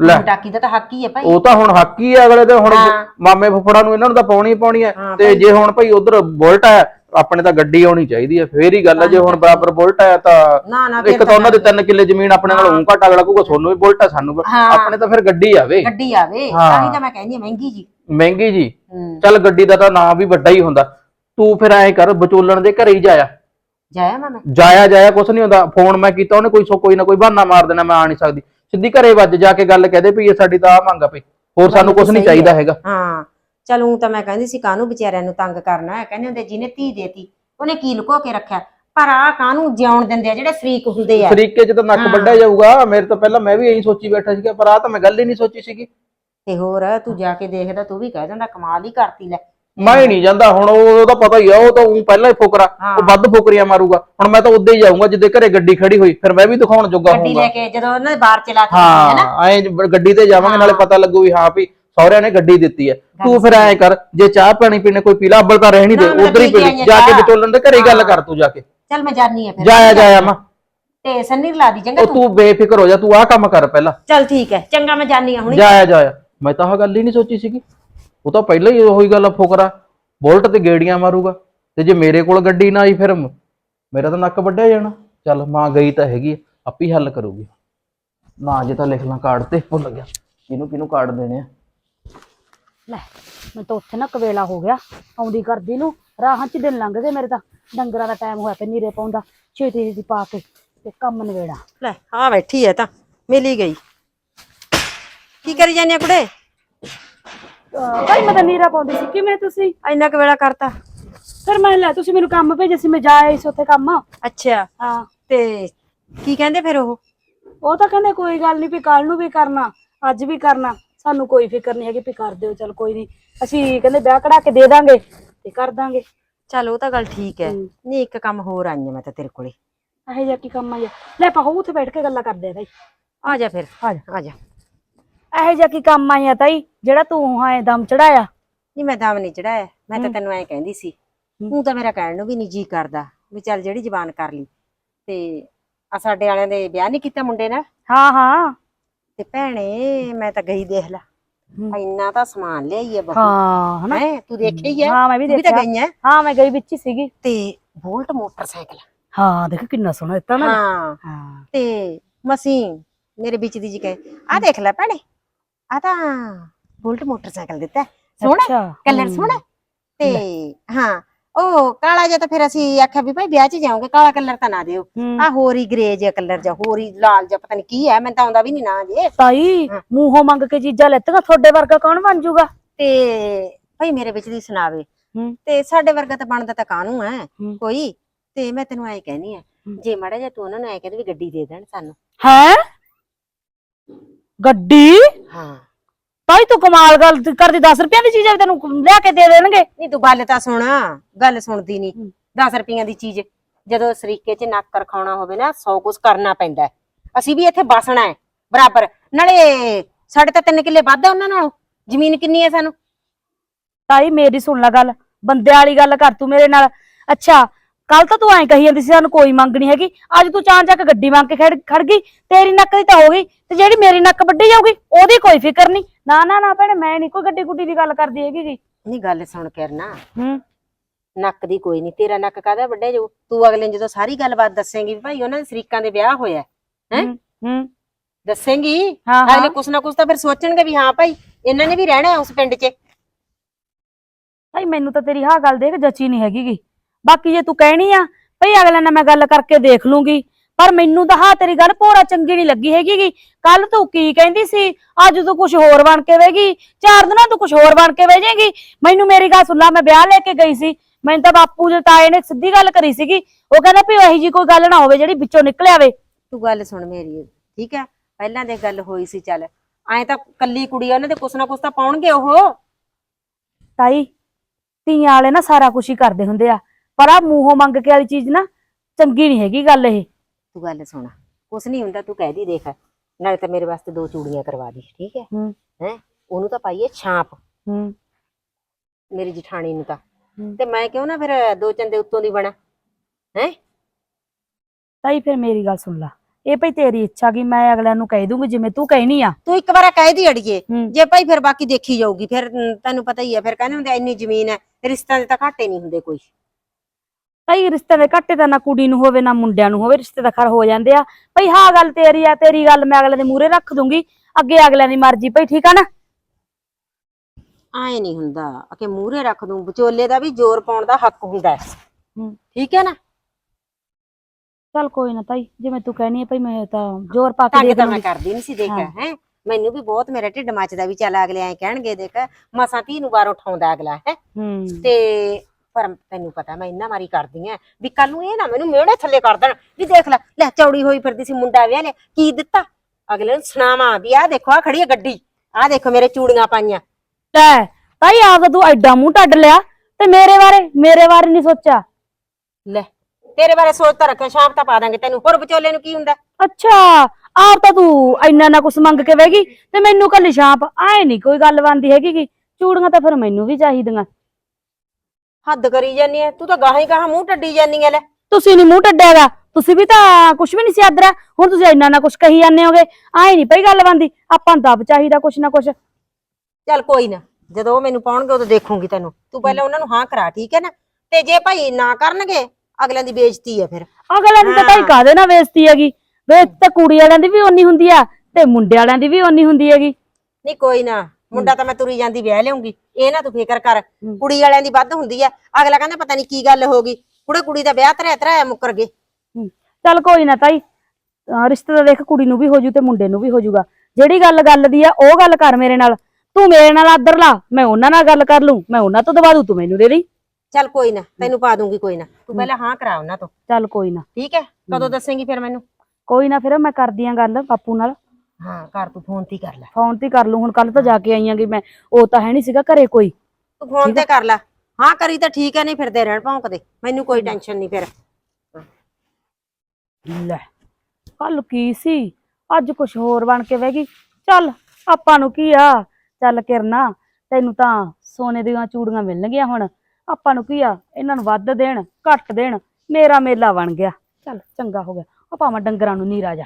ਲੈ। ਟਾਕੀ ਦਾ ਤਾਂ ਹੱਕ ਹੀ ਹੈ ਭਾਈ। ਉਹ ਤਾਂ ਹੁਣ ਹੱਕ ਹੀ ਆ ਅਗਲੇ ਤੇ ਹੁਣ ਹਾਂ। ਮਾਮੇ ਫੁੱਫੜਾ ਨੂੰ ਇਹਨਾਂ ਨੂੰ ਤਾਂ ਪਾਉਣੀ ਹੀ ਪਾਉਣੀ ਹੈ। ਹਾਂ ਤੇ। ਜੇ ਹੁਣ ਭਾਈ ਉਧਰ ਬੁਲਟ ਹੈ ਆਪਣੇ ਤਾਂ ਗੱਡੀ ਆਉਣੀ ਚਾਹੀਦੀ ਹੈ ਫੇਰ ਹੀ ਗੱਲ ਹੈ ਜੇ ਹੁਣ ਬਰਾਬਰ ਬੁਲਟ ਹੈ ਤਾਂ ਨਾ ਨਾ ਫਿਰ ਇੱਕ ਤਾਂ ਉਹਨਾਂ ਦੇ 3 ਕਿੱਲੇ ਜ਼ਮੀਨ ਆਪਣੇ ਨਾਲ ਹਾਂ। ਘੱਟ ਕਹੂਗਾ ਸੋਨੂੰ ਵੀ ਬੁਲਟ ਹੈ ਸਾਨੂੰ ਵੀ। ਹਾਂ। ਆਪਣੇ ਤਾਂ ਫਿਰ ਗੱਡੀ ਆਵੇ। ਗੱਡੀ ਆਵੇ। ਤਾਂ ਹੀ ਤਾਂ ਮੈਂ ਕਹਿੰਦੀ ਹਾਂ ਮਹਿੰਗੀ ਜੀ। ਮਹਿੰਗੀ ਜੀ। ਹੂੰ। ਚੱਲ ਗੱਡੀ ਦਾ ਤਾਂ ਨਾਂ ਵੀ ਵੱਡਾ ਹੀ ਹੁੰਦਾ। ਤੂੰ ਫਿਰ ਐਂ ਕਰ ਵਿਚੋਲਣ ਦੇ ਘਰੇ ਹੀ ਜਾਇਆ। ਜਾਇਆ ਮੈਂ ਜਾਇਆ ਜਾਇਆ ਕੁਛ ਨਹੀਂ ਹੁੰਦਾ। ਫੋਨ ਮੈਂ ਕੀਤਾ ਉਹਨੇ ਕੋਈ ਸੋ ਕੋਈ ਨਾ ਕੋਈ ਬਹਾਨਾ ਮਾਰ ਦੇਣਾ ਮੈਂ ਆ ਨਹੀਂ ਸਕਦੀ। ਸਿੱਧੀ ਘਰੇ ਵੱਜ ਜਾ ਕੇ ਗੱਲ ਕਹਦੇ ਵੀ ਇਹ ਸਾਡੀ ਤਾਂ ਆ ਮੰਗ ਆ ਪਈ ਹੋਰ ਸਾਨੂੰ ਕੁਛ ਨਹੀਂ। ਚਾਹੀਦਾ ਹੈਗਾ। ਹਾਂ। ਚਲ ਉਹ ਤਾਂ ਮੈਂ ਕਹਿੰਦੀ ਸੀ ਕਾਹਨੂੰ ਵਿਚਾਰਿਆਂ ਨੂੰ ਤੰਗ ਕਰਨਾ ਹੈ? ਕਹਿੰਦੇ ਹੁੰਦੇ ਜਿਹਨੇ ਧੀ ਦੇਤੀ ਉਹਨੇ ਕੀ ਲੁਕੋ ਕੇ ਰੱਖਿਆ? ਪਰ ਆ ਕਾਹਨੂੰ ਜਿਉਣ ਦਿੰਦੇ ਆ? ਜਿਹੜੇ ਫਰੀਕ ਹੁੰਦੇ ਆ। ਤਰੀਕੇ 'ਚ ਤਾਂ ਨੱਕ। ਵੱਢਿਆ ਜਾਊਗਾ। ਮੇਰੇ ਤੋਂ ਪਹਿਲਾਂ ਮੈਂ ਵੀ ਇਹੀ ਸੋਚੀ ਬੈਠਾ ਸੀਗਾ ਪਰ ਆ ਤਾਂ ਮੈਂ ਗੱਲ ਹੀ ਨਹੀਂ ਸੋਚੀ ਸੀਗੀ। ਤੇ ਹੋਰ ਤੂੰ ਜਾ ਕੇ ਦੇਖਦਾ ਤੂੰ ਵੀ ਕਹਿ ਦਿੰਦਾ ਕਮਾਲ ਹੀ ਕਰਤੀ ਲੈ। ਮੈਂ ਹੀ ਨਹੀਂ ਜਾਂਦਾ ਹੁਣ ਉਹ ਉਹਦਾ ਪਤਾ ਹੀ ਆ ਉਹ ਤਾਂ ਉਹ ਪਹਿਲਾਂ ਹੀ ਫੁਕਰਾ ਹਾਂ। ਉਹ ਵੱਧ ਫੁਕਰੀਆਂ ਮਾਰੂਗਾ। ਹੁਣ ਮੈਂ ਤਾਂ ਉੱਦੇ ਹੀ ਜਾਊਂਗਾ ਜਿੱਦੇ ਘਰੇ ਗੱਡੀ ਖੜੀ ਹੋਈ ਫਿਰ ਮੈਂ ਵੀ ਦਿਖਾਉਣ ਜੋਗਾ ਗੱਡੀ ਲੈ ਕੇ ਜਦੋਂ ਉਹਨਾਂ ਦੇ ਬਾਹਰ ਚਲਾ ਕੇ ਹੈ ਨਾ। ਹਾਂ ਐ ਗੱਡੀ ਤੇ ਜਾਵਾਂਗੇ ਨਾਲੇ। ਪਤਾ ਲੱਗੂ ਵੀ ਹਾਂ ਵੀ ਸਹੁਰਿਆਂ ਨੇ ਗੱਡੀ ਦਿੱਤੀ ਹੈ। ਤੂੰ ਫਿਰ ਐ ਕਰ ਜੇ ਚਾਹ ਪਾਣੀ ਪੀਣੇ ਕੋਈ ਪੀਲਾ ਅੱਬਲ ਤਾਂ ਰਹਿਣੀ ਦੇ ਨਾ, ਮੈਂ ਉਧਰ ਹੀ ਪੀ ਆਈ ਜਾ ਕੇ। ਵਿਚੋਲਣ ਦੇ ਘਰੇ ਹੀ ਗੱਲ। ਕਰ ਤੂੰ ਜਾ ਕੇ। ਚੱਲ ਮੈਂ ਜਾਨੀ ਆ ਫਿਰ। ਜਾਇਆ ਜਾਇਆ ਮਾਂ। ਤੇ ਸੰਨੀ ਲਾ ਦੀ ਚੰਗਾ ਉਹ ਤੂੰ? ਤੂੰ ਬੇਫਿਕਰ ਹੋ ਜਾ ਤੂੰ ਆਹ ਕੰਮ ਕਰ ਪਹਿਲਾਂ। ਚੱਲ ਠੀਕ ਹੈ ਚੰਗਾ ਮੈਂ ਜਾਨੀ ਆ ਹੁਣੀ। ਜਾਇਆ ਜਾਇਆ। ਮੈਂ ਤਾਂ ਆਹ ਗੱਲ ਹੀ ਨਹੀਂ ਸੋਚੀ ਸੀਗੀ। ਉਹ ਤਾਂ ਪਹਿਲਾਂ ਹੀ ਉਹੀ ਗੱਲ ਆ ਫੁਕਰਾ ਬੁਲਟ ਤੇ ਗੇੜੀਆਂ ਮਾਰੂਗਾ। ਤੇ ਜੇ ਮੇਰੇ ਕੋਲ ਗੱਡੀ ਨਾ ਆਈ ਫਿਰ ਮ- ਮੇਰਾ ਤਾਂ ਨੱਕ ਵੱਢਿਆ ਜਾਣਾ। ਚੱਲ ਮਾਂ ਗਈ ਤਾਂ ਹੈਗੀ ਆ, ਆਪੇ ਹੀ ਹੱਲ ਕਰੂਗੀ। ਨਾ ਜੇ ਤਾਂ ਲਿਖ ਲਾਂ ਕਾਰਡ ਤੇ ਭੁੱਲ ਗਿਆ। ਕਿਹਨੂੰ ਕਿਹਨੂੰ ਕਾਰਡ ਦੇਣੇ ਆ? ਲੈ ਮੈਂ ਤਾਂ ਉੱਥੇ ਨਾ ਕਵੇਲਾ ਹੋ ਗਿਆ। ਆਉਂਦੀ ਕਰਦੀ ਨੂੰ ਰਾਹਾਂ 'ਚ ਦਿਨ ਲੰਘ ਗਏ ਮੇਰੇ ਤਾਂ। ਡੰਗਰਾਂ ਦਾ ਟਾਈਮ ਹੋਇਆ ਤੇ ਨੀਰੇ ਪਾਉਂਦਾ ਛੇਤੀ ਛੇਤੀ ਪਾ ਕੇ ਤੇ ਕੰਮ ਨਵੇੜਾ ਲੈ ਆ ਬੈਠੀ ਹੈ ਤਾਂ ਮਿਲ ਗਈ। ਕੀ ਕਰੀ ਜਾਂਦੀ ਆ ਕੁੜੇ? ਭਾਈ ਮੈਂ ਤਾਂ ਨੀਰਾ ਪਾਉਂਦੀ ਸੀ। ਕਿਵੇਂ ਤੁਸੀਂ? ਇੰਨਾ ਕੁ ਵੇਲਾ ਕਰਤਾ। ਫਿਰ ਮੈਂ ਲੈ ਤੁਸੀਂ ਮੈਨੂੰ ਕੰਮ ਭੇਜਿਆ ਸੀ ਮੈਂ ਜਾ ਆਈ ਸੀ ਉੱਥੇ ਕੰਮ। ਅੱਛਾ। ਹਾਂ। ਤੇ ਕੀ ਕਹਿੰਦੇ ਫਿਰ ਉਹ? ਉਹ ਤਾਂ ਕਹਿੰਦੇ ਕੋਈ ਗੱਲ ਨਹੀਂ ਵੀ ਕੱਲ ਨੂੰ ਵੀ ਕਰਨਾ ਅੱਜ ਵੀ ਕਰਨਾ। ਸਾਨੂੰ ਕੋਈ ਫਿਕਰ ਨਹੀਂ ਹੈਗੀ ਵੀ ਕਰ ਦਿਓ ਚਲ ਕੋਈ ਨਹੀਂ। ਅਸੀਂ ਕਹਿੰਦੇ ਵਿਆਹ ਕਢਾ ਕੇ ਦੇ ਦਾਂਗੇ ਤੇ ਕਰ ਦਾਂਗੇ। ਚੱਲ ਉਹ ਤਾਂ ਗੱਲ ਠੀਕ ਹੈ। ਹੂੰ। ਨਹੀਂ ਇੱਕ ਕੰਮ ਹੋਰ ਆਈ ਆ ਮੈਂ ਤਾਂ ਤੇਰੇ ਕੋਲੇ। ਇਹੋ ਜਿਹਾ ਕੀ ਕੰਮ ਆ? ਜਾ ਲੈ ਆਪਾਂ ਉੱਥੇ ਬੈਠ ਕੇ ਗੱਲਾਂ ਕਰਦੇ ਆ ਤਾਈ। ਆ ਜਾ ਫਿਰ। ਆ ਜਾ। ਆ ਜਾ। ਇਹੋ ਜਿਹਾ ਕੀ ਕੰਮ ਆਇਆ ਤਾਈ ਜਿਹੜਾ ਤੂੰ ਹਾਂ ਦਮ ਚੜਾਇਆ? ਨਹੀਂ ਮੈਂ ਦਮ ਨਹੀਂ ਚੜਾਇਆ। ਮੈਂ ਤਾਂ। ਤੈਨੂੰ ਐਂ ਕਹਿੰਦੀ ਸੀ। ਤੂੰ ਤਾਂ ਮੇਰਾ ਕਹਿਣ ਨੂੰ ਵੀ ਨਹੀਂ ਜੀ ਕਰਦਾ ਵੀ ਚੱਲ ਜਿਹੜੀ ਜ਼ਬਾਨ ਕਰ ਲਈ। ਤੇ ਆ ਸਾਡੇ ਵਾਲਿਆਂ ਦੇ ਵਿਆਹ ਨਹੀਂ ਕੀਤਾ ਮੁੰਡੇ ਨਾਲ? ਹਾਂ ਹਾਂ। ਤੇ ਭੈਣੇ ਮੈਂ ਤਾਂ ਗਈ ਦੇਖ ਲਾ। ਇੰਨਾ ਤਾਂ ਸਮਾਨ ਲਿਆਈ ਹੈ ਬਹੂ। ਹਾਂ ਹਨਾ? ਹੈ ਤੂੰ ਦੇਖਿਆ ਹੀ ਹੈ? ਹਾਂ ਮੈਂ ਵੀ ਵੀ ਤਾਂ ਦੇਖਿਆ। ਗਈ ਹੈ? ਹਾਂ ਮੈਂ ਗਈ ਵਿੱਚ ਹੀ ਸੀਗੀ। ਤੇ ਬੋਲਟ ਮੋਟਰਸਾਈਕਲ। ਹਾਂ ਦੇਖ ਕਿੰਨਾ ਸੋਹਣਾ ਦਿੱਤਾ ਨਾ। ਹਾਂ। ਤੇ ਮਸੀਂ ਮੇਰੇ ਵਿੱਚ ਦੀ ਜੀ ਕਹੇ। ਆ ਦੇਖ ਲੈ ਭੈਣੇ ਆ ਤਾਂ ਬੁਲਟ ਮੋਟਰਸਾਈਕਲ ਦਿੱਤਾ। ਸੋਹਣਾ? ਕਲਰ। ਸੋਹਣਾ? ਤੇ ਹਾਂ ਉਹ ਕਾਲਾ ਜਿਹਾ ਤਾਂ ਫਿਰ ਅਸੀਂ ਆਖਿਆ ਵੀ ਭਾਈ ਵਿਆਹ 'ਚ ਜਾਓਗੇ ਕਾਲਾ ਕਲਰ ਤਾਂ ਨਾ ਦਿਓ ਹੂੰ। ਆ ਹੋਰ ਗ੍ਰੇ ਜਿਹਾ ਕਲਰ ਜਾਂ ਹੋਰ ਲਾਲ ਜਿਹਾ ਪਤਾ ਨਹੀਂ ਕੀ ਹੈ ਮੈਨੂੰ ਤਾਂ ਆਉਂਦਾ ਵੀ ਨਹੀਂ ਨਾ ਜੇ ਤਾਈ। ਮੂੰਹੋਂ ਮੰਗ ਕੇ ਚੀਜ਼ਾਂ ਲੈਤੀਆਂ ਤੁਹਾਡੇ ਵਰਗਾ ਕੌਣ ਬਣ ਜਾਊਗਾ ਤੇ ਭਾਈ ਮੇਰੇ ਵਿੱਚ ਦੀ ਸੁਣਾਵੇ ਹੂੰ। ਤੇ ਸਾਡੇ ਵਰਗਾ ਤਾਂ ਬਣਦਾ ਤਾਂ ਕਾਹਨੂੰ ਹੈ ਹੂੰ। ਕੋਈ ਤੇ ਮੈਂ ਤੈਨੂੰ ਐ ਕਹਿਨੀ ਆ ਹੂੰ। ਜੇ ਮਾੜਾ ਜਿਹਾ ਤੂੰ ਉਹਨਾਂ ਨੂੰ ਐ ਕਹਿੰਦੇ ਵੀ ਗੱਡੀ ਦੇ ਦੇਣ ਸਾਨੂੰ ਹੈ ਗੱਡੀ ਹਾਂ ਤਾਈ ਤੂੰ ਕਮਾਲ ਗੱਲ ਕਰਦੀ 10 ਰੁਪਏ ਦੀ ਚੀਜ਼ ਆ ਵੀ ਤੈਨੂੰ ਲਿਆ ਕੇ ਦੇ ਦੇਣਗੇ। ਨਹੀਂ ਤੂੰ ਗੱਲ ਤਾਂ ਸੁਣ ਗੱਲ ਸੁਣਦੀ ਨਹੀਂ। ਹੂੰ। 10 ਰੁਪਈਆਂ ਦੀ ਚੀਜ਼ ਜਦੋਂ ਸਰੀਕੇ 'ਚ ਨੱਕ ਰਖਾਉਣਾ ਹੋਵੇ ਨਾ 100 ਕੁਝ ਕਰਨਾ ਪੈਂਦਾ। ਹੈ। ਅਸੀਂ ਵੀ ਇੱਥੇ ਬਸਣਾ ਹੈ ਬਰਾਬਰ। ਨਾਲੇ ਸਾਡੇ ਤਾਂ ਤਿੰਨ ਕਿੱਲੇ ਵੱਧ ਆ ਉਹਨਾਂ ਨਾਲੋਂ। ਜ਼ਮੀਨ ਕਿੰਨੀ ਹੈ ਸਾਨੂੰ? ਤਾਈ ਮੇਰੀ ਸੁਣ ਲੈ ਗੱਲ। ਬੰਦਿਆਂ ਵਾਲੀ ਗੱਲ ਕਰ ਤੂੰ ਮੇਰੇ ਨਾਲ। ਅੱਛਾ ਕੱਲ ਤਾਂ ਤੂੰ ਐਂ ਕਹੀ ਜਾਂਦੀ ਸੀ ਸਾਨੂੰ ਕੋਈ ਮੰਗ ਨਹੀਂ ਹੈਗੀ। ਅੱਜ ਤੂੰ ਚਾਂ ਚੱਕ ਗੱਡੀ ਮੰਗ ਕੇ ਖੜ ਖੜ ਗਈ ਤੇਰੀ ਨੱਕ ਦੀ ਤਾਂ ਹੋ ਗਈ ਤੇ ਜਿਹੜੀ ਮੇਰੀ ਨੱਕ ਵੱਢੀ ਜਾਊਗੀ ਉਹਦੀ ਕੋਈ ਫਿਕਰ ਨਹੀਂ। ਨਾ ਨਾ ਨਾ ਭੈਣੇ ਮੈਂ ਨਹੀਂ ਕੋਈ ਗੱਡੀ ਗੁੱਡੀ ਦੀ ਗੱਲ ਕਰਦੀ ਹੈਗੀ ਗੀ। ਨਹੀਂ ਗੱਲ ਸੁਣ ਕਰਨਾ। ਹੂੰ। ਨੱਕ ਦੀ ਕੋਈ ਨਹੀਂ ਤੇਰਾ ਨੱਕ ਕਾਹਦਾ ਵੱਡੇ ਜੋ ਤੂੰ ਅਗਲੇ ਨੂੰ ਜਦੋਂ ਸਾਰੀ ਗੱਲਬਾਤ ਦੱਸੇਂਗੀ ਵੀ ਭਾਈ ਉਹਨਾਂ ਦੇ ਸਰੀਕਾਂ ਦੇ ਵਿਆਹ ਹੋਇਆ ਹੈ। ਹੈਂ? ਹੂੰ, ਦੱਸੇਂਗੀ? ਹਾਂ ਅਗਲੇ ਹਾਂ ਕੁਛ ਨਾ ਕੁਛ ਤਾਂ ਫਿਰ ਸੋਚਣਗੇ ਵੀ ਹਾਂ ਭਾਈ ਇਹਨਾਂ ਨੇ ਵੀ ਰਹਿਣਾ ਹੈ ਉਸ ਪਿੰਡ 'ਚ। ਭਾਈ ਮੈਨੂੰ ਤਾਂ ਤੇਰੀ ਹਾਂ ਗੱਲ ਦੇਖ ਜੱਚੀ ਨਹੀਂ ਹੈਗੀ ਗੀ। ਬਾਕੀ ਜੇ ਤੂੰ ਕਹਿਣੀ ਆ ਭਈ ਅਗਲੇ ਨਾਲ ਮੈਂ ਗੱਲ ਕਰਕੇ ਦੇਖ ਲੂੰਗੀ ਪਰ ਮੈਨੂੰ ਤਾਂ ਹਾਂ ਤੇਰੀ ਗੱਲ ਭੋਰਾ ਚੰਗੀ ਨਹੀਂ ਲੱਗੀ ਹੈਗੀ ਗੀ। ਕੱਲ ਤੂੰ ਕੀ ਕਹਿੰਦੀ ਸੀ? ਅੱਜ ਤੂੰ ਕੁਝ ਹੋਰ ਬਣ ਕੇ ਵੇਗੀ ਚਾਰ ਦਿਨਾਂ ਤੂੰ ਕੁਝ ਹੋਰ ਬਣ ਕੇ ਵੇਜੇਗੀ ਮੈਨੂੰ ਮੇਰੀ ਗੱਲ ਸੁਣ ਲਾ ਮੈਂ ਵਿਆਹ ਲੈ ਕੇ ਗਈ ਸੀ। ਮੈਨੂੰ ਤਾਂ ਬਾਪੂ ਜੀ ਤਾਏ ਨੇ ਸਿੱਧੀ ਗੱਲ ਕਰੀ ਸੀਗੀ। ਉਹ ਕਹਿੰਦਾ ਵੀ ਇਹੀ ਜੀ ਕੋਈ ਗੱਲ ਨਾ ਹੋਵੇ ਜਿਹੜੀ ਵਿੱਚੋਂ ਨਿਕਲ ਆਵੇ। ਤੂੰ ਗੱਲ ਸੁਣ ਮੇਰੀ ਠੀਕ ਹੈ? ਪਹਿਲਾਂ ਦੇ ਗੱਲ ਹੋਈ ਸੀ ਚੱਲ। ਐਂ ਤਾਂ ਕੱਲੀ ਕੁੜੀ ਆ ਉਹਨਾਂ ਦੇ ਕੁਛ ਨਾ ਕੁਛ ਤਾਂ ਪਾਉਣਗੇ ਉਹ। ਤਾਈ ਧੀਆਂ ਵਾਲੇ ਨਾ ਸਾਰਾ ਕੁਝ ਹੀ ਕਰਦੇ ਹੁੰਦੇ ਆ। ਪਰ ਆ ਮੂੰਹੋਂ ਮੰਗ ਕੇ ਵਾਲੀ ਚੀਜ਼ ਨਾ ਚੰਗੀ ਨਹੀਂ ਹੈਗੀ ਗੱਲ ਇਹ। ਤੂੰ ਗੱਲ ਸੁਣ। ਕੁਛ ਨਹੀਂ ਹੁੰਦਾ ਤੂੰ ਕਹਿ ਦੀ ਦੇਖ। ਨਾਲੇ ਤਾਂ ਮੇਰੇ ਵਾਸਤੇ ਦੋ ਚੂੜੀਆਂ ਕਰਵਾ ਦੀ ਠੀਕ ਹੈ? ਹੂੰ। ਹੈ? ਉਹਨੂੰ ਤਾਂ ਪਾਈਏ ਛਾਪ। ਹੂੰ। ਮੇਰੀ ਜਠਾਣੀ ਨੂੰ ਤਾਂ। ਹੂੰ। ਤੇ ਮੈਂ ਕਿਉਂ ਨਾ ਫਿਰ ਦੋ ਚੰਦੇ ਉੱਤੋਂ ਦੀ ਬਣਾ? ਹੈ? ਤਾਈ ਫਿਰ ਮੇਰੀ ਗੱਲ ਸੁਣ ਲਾ। ਇਹ ਭਈ ਤੇਰੀ ਇੱਛਾ ਕੀ ਮੈਂ ਅਗਲਿਆਂ ਨੂੰ ਕਹਿ ਦੂੰਗੀ ਜਿਵੇਂ ਤੂੰ ਕਹਿਨੀ ਆ। ਤੂੰ ਇੱਕ ਵਾਰ ਕਹਿ ਦੀ ਅੜੀਏ। ਹੂੰ। ਜੇ ਭਾਈ ਫਿਰ ਬਾਕੀ ਦੇਖੀ ਜਾਊਗੀ ਫਿਰ ਅਮ, ਤੈਨੂੰ ਪਤਾ ਹੀ ਹੈ ਫਿਰ ਕਹਿੰਦੇ ਹੁੰਦੇ ਇੰਨੀ ਜ਼ਮੀਨ ਹੈ। ਰਿਸ਼ਤਿਆਂ ਦੇ ਤਾਂ ਘਾਟੇ ਨਹੀਂ ਹੁੰਦੇ ਕੋਈ। ਤਾਈ ਰਿਸ਼ਤੇ ਦੇ ਘੱਟੇ ਤਾਂ ਨਾ ਕੁੜੀ ਨੂੰ ਹੋਵੇ ਨਾ ਮੁੰਡਿਆਂ ਨੂੰ ਹੋਵੇ ਰਿਸ਼ਤੇ ਤਾਂ ਖਰ ਹੋ ਜਾਂਦੇ ਆ। ਭਈ ਹਾਂ ਗੱਲ ਤੇਰੀ ਆ ਤੇਰੀ ਗੱਲ ਮੈਂ ਅਗਲੇ ਦੇ ਮੂਹਰੇ ਰੱਖ ਦੂੰਗੀ। ਅੱਗੇ ਅਗਲਿਆਂ ਦੀ ਮਰਜ਼ੀ ਭਈ ਠੀਕ ਆ ਨਾ? ਆਏ ਨਹੀਂ ਹੁੰਦਾ ਅਕੇ ਮੂਹਰੇ ਰੱਖ ਦੂੰ। ਵਿਚੋਲੇ ਦਾ ਵੀ ਜ਼ੋਰ ਪਾਉਣ ਦਾ ਹੱਕ ਹੁੰਦਾ ਹੈ। ਹੂੰ। ਠੀਕ ਹੈ ਨਾ? ਚੱਲ ਕੋਈ ਨਾ ਤਾਈ ਜਿਵੇਂ ਤੂੰ ਕਹਿਨੀ ਆ ਭਈ ਮੈਂ ਤਾਂ ਜ਼ੋਰ ਪਾ ਕੇ ਤੰਗ ਦੇਖ ਤਾਂ ਮੈਂ ਲੂੰਗੀ। ਕਰਦੀ ਨਹੀਂ ਸੀ ਦੇਖ ਹਾਂ। ਹੈ? ਮੈਨੂੰ ਵੀ ਬਹੁਤ ਮੇਰਾ ਢਿੱਡ ਮੱਚਦਾ ਵੀ ਚੱਲ ਅਗਲੇ ਐ ਕਹਿਣਗੇ ਦੇਖ ਮਸਾਂ ਧੀ ਨੂੰ ਬਾਹਰ ਉਠਾਉਂਦਾ ਅਗਲਾ ਹੈ? ਹੂੰ। ਤੇ ਪਰ ਤੈਨੂੰ ਪਤਾ ਮੈਂ ਇੰਨਾ ਮਾਰੀ ਕਰਦੀ ਐ ਵੀ ਕੱਲ ਨੂੰ ਇਹ ਨਾ ਮੈਨੂੰ ਮਿਹਣੇ ਥੱਲੇ ਕਰ ਦੇਣ ਵੀ ਦੇਖ ਲੈ ਲੈ ਚੌੜੀ ਹੋਈ ਫਿਰਦੀ ਸੀ ਮੁੰਡਾ ਵਿਆਹ ਲੈ ਕੀ ਦਿੱਤਾ? ਅਗਲੇ ਨੂੰ ਸੁਣਾਵਾਂ ਵੀ ਆਹ ਦੇਖੋ ਆ ਖੜੀ ਹੈ ਗੱਡੀ ਆਹ ਦੇਖੋ ਮੇਰੇ ਚੂੜੀਆਂ ਪਾਈਆਂ। ਲੈ ਤਾਈ ਆਪਦਾ ਤੂੰ ਐਡਾ ਮੂੰਹ ਟੱਡ ਲਿਆ ਤੇ ਮੇਰੇ ਬਾਰੇ ਮੇਰੇ ਬਾਰੇ ਨਹੀਂ ਸੋਚਿਆ। ਲੈ ਤੇਰੇ ਬਾਰੇ ਸੋਚ ਤਾਂ ਰੱਖਿਆ ਸ਼ਾਮ ਤਾਂ ਪਾ ਦਾਂਗੇ ਤੈਨੂੰ। ਹੋਰ ਵਿਚੋਲੇ ਨੂੰ ਕੀ ਹੁੰਦਾ? ਅੱਛਾ ਆਪ ਤਾਂ ਤੂੰ ਇੰਨਾ ਨਾ ਕੁਛ ਮੰਗ ਕੇ ਵੇਗੀ ਤੇ ਮੈਨੂੰ ਕੱਲੀ ਛਾਪ ਆਏ ਨਹੀਂ ਕੋਈ ਗੱਲ ਬੰਦੀ ਹੈਗੀ ਗੀ। ਚੂੜੀਆਂ ਤਾਂ ਫਿਰ ਮੈਨੂੰ ਵੀ ਚਾਹੀਦੀਆਂ। ਹੱਦ ਕਰੀ ਜਾਨੀ ਐ ਤੂੰ ਤਾਂ ਗਾਹਾਂ ਹੀ ਗਾਹਾਂ ਮੂੰਹ ਟੱਡੀ ਜਾਨੀ ਐ ਲੈ। ਤੁਸੀਂ ਨਹੀਂ ਮੂੰਹ ਟੱਡਿਆਗਾ ਤੁਸੀਂ ਵੀ ਤਾਂ ਕੁਛ ਵੀ ਨਹੀਂ ਸੀ ਆਦਰਾ। ਹੁਣ ਤੁਸੀਂ ਇੰਨਾ ਨਾ ਕੁਛ ਕਹੀ ਜਾਂਦੇ ਹੋਗੇ ਆਏ ਨਹੀਂ ਪਈ ਗੱਲ ਬੰਦੀ ਆਪਾਂ ਨੂੰ ਦਬ ਚਾਹੀਦਾ ਕੁਛ ਨਾ ਕੁਛ। ਚੱਲ ਕੋਈ ਨਾ ਜਦੋਂ ਉਹ ਮੈਨੂੰ ਪਾਉਣਗੇ ਉਦੋਂ ਦੇਖੂੰਗੀ ਤੈਨੂੰ। ਤੂੰ ਪਹਿਲਾਂ ਉਹਨਾਂ ਨੂੰ ਹਾਂ ਕਰਾ ਠੀਕ ਹੈ ਨਾ? ਤੇ ਜੇ ਭਾਈ ਨਾ ਕਰਨਗੇ ਅਗਲਿਆਂ ਦੀ ਬੇਇੱਜ਼ਤੀ ਹੈ ਫਿਰ। ਅਗਲਿਆਂ ਦੀ ਤਾਂ ਹਾਂ। ਕਾਦੇ ਨਾਲ ਬੇਇੱਜ਼ਤੀ ਹੈਗੀ? ਬੇਇੱਜ਼ਤੀ ਤਾਂ ਕੁੜੀ ਵਾਲਿਆਂ ਦੀ ਵੀ ਓਨੀ ਹੁੰਦੀ ਆ ਤੇ ਮੁੰਡੇ ਵਾਲਿਆਂ ਦੀ ਵੀ ਓਨੀ ਹੁੰਦੀ ਹੈਗੀ। ਨਹੀਂ ਕੋਈ ਨਾ। ਮੁੰਡਾ ਤਾਂ ਮੈਂ ਤੁਰੀ ਜਾਂਦੀ ਵਿਆਹ ਲਿਆਉਂਗੀ। ਇਹ ਨਾ ਤੂੰ ਫਿਕਰ ਕਰ ਕੁੜੀ ਵਾਲਿਆਂ ਦੀ ਵੱਧ ਹੁੰਦੀ ਆ। ਅਗਲਾ ਕਹਿੰਦਾ ਪਤਾ ਨਹੀਂ ਕੀ ਗੱਲ ਹੋ ਗਈ। ਕੁੜੇ ਕੁੜੀ ਦਾ ਵਿਆਹ ਧਰਿਆ ਧਰਿਆ ਮੁੱਕਰ ਗਏ। ਚੱਲ ਕੋਈ ਨਾ ਤਾਈ। ਅਹ ਰਿਸ਼ਤੇ ਦਾ ਦੇਖ ਕੁੜੀ ਨੂੰ ਵੀ ਹੋ ਜੂ ਤੇ ਮੁੰਡੇ ਨੂੰ ਵੀ ਹੋ ਜੂਗਾ। ਜਿਹੜੀ ਗੱਲ ਗੱਲ ਦੀ ਆ ਉਹ ਗੱਲ ਕਰ ਮੇਰੇ ਨਾਲ। ਤੂੰ ਮੇਰੇ ਨਾਲ ਆਦਰ ਲਾ। ਮੈਂ ਉਹਨਾਂ ਨਾਲ ਗੱਲ ਕਰ ਲੂੰ। ਮੈਂ ਉਹਨਾਂ ਤੋਂ ਦਵਾ ਦੂ ਤੂੰ ਮੈਨੂੰ ਦੇ ਦੇ ਚੱਲ ਕੋਈ ਨਾ ਤੈਨੂੰ ਪਾ ਦੂੰਗੀ ਕੋਈ ਨਾ। ਤੂੰ ਪਹਿਲਾਂ ਹਾਂ ਕਰਾ ਉਹਨਾਂ ਤੋਂ। ਚੱਲ ਕੋਈ ਨਾ। ਠੀਕ ਹੈ? ਕਦੋਂ ਦੱਸੇਂਗੀ ਫਿਰ ਮੈਨੂੰ? ਕੋਈ ਨਾ ਫਿਰ ਮੈਂ ਕਰਦੀ ਆਂ ਗੱਲ ਬਾਪੂ ਨਾਲ। ਹਾਂ ਘਰ ਤੂੰ ਫੋਨ ਤੇ ਹੀ ਕਰ ਲੈ। ਫੋਨ ਤੇ ਹੀ ਕਰ ਲੂੰ ਹੁਣ ਕੱਲ ਤਾਂ ਜਾ ਕੇ ਆਈਆਂ ਕਿ ਮੈਂ ਉਹ ਤਾਂ ਹੈ ਨਹੀਂ ਸੀਗਾ ਘਰੇ ਕੋਈ। ਤੂੰ ਫੋਨ ਤੇ ਕਰ ਲੈ। ਹਾਂ ਕਰੀ ਤਾਂ ਠੀਕ ਹੈ ਨਹੀਂ ਫਿਰਦੇ ਰਹਿਣ ਭੌਂਕਦੇ। ਮੈਨੂੰ ਕੋਈ ਟੈਨਸ਼ਨ ਨਹੀਂ ਫਿਰ। ਲੈ ਕੱਲ ਕੀ ਸੀ? ਅੱਜ ਕੁਝ ਹੋਰ ਬਣ ਕੇ ਬਹਿ ਗਈ। ਚੱਲ ਆਪਾਂ ਨੂੰ ਕੀ ਆ? ਚੱਲ ਕਿਰਨਾ ਤੈਨੂੰ ਤਾਂ ਸੋਨੇ ਦੀਆਂ ਚੂੜੀਆਂ ਮਿਲਣਗੀਆਂ ਹੁਣ। ਆਪਾਂ ਨੂੰ ਕੀ ਆ? ਇਹਨਾਂ ਨੂੰ ਵੱਧ ਦੇਣ ਘੱਟ ਦੇਣ। ਮੇਰਾ ਮੇਲਾ ਬਣ ਗਿਆ। ਚੱਲ ਚੰਗਾ ਹੋ ਗਿਆ। ਉਹ ਭਾਵੇਂ ਡੰਗਰਾਂ ਨੂੰ ਨੀਰਾ ਜਾ।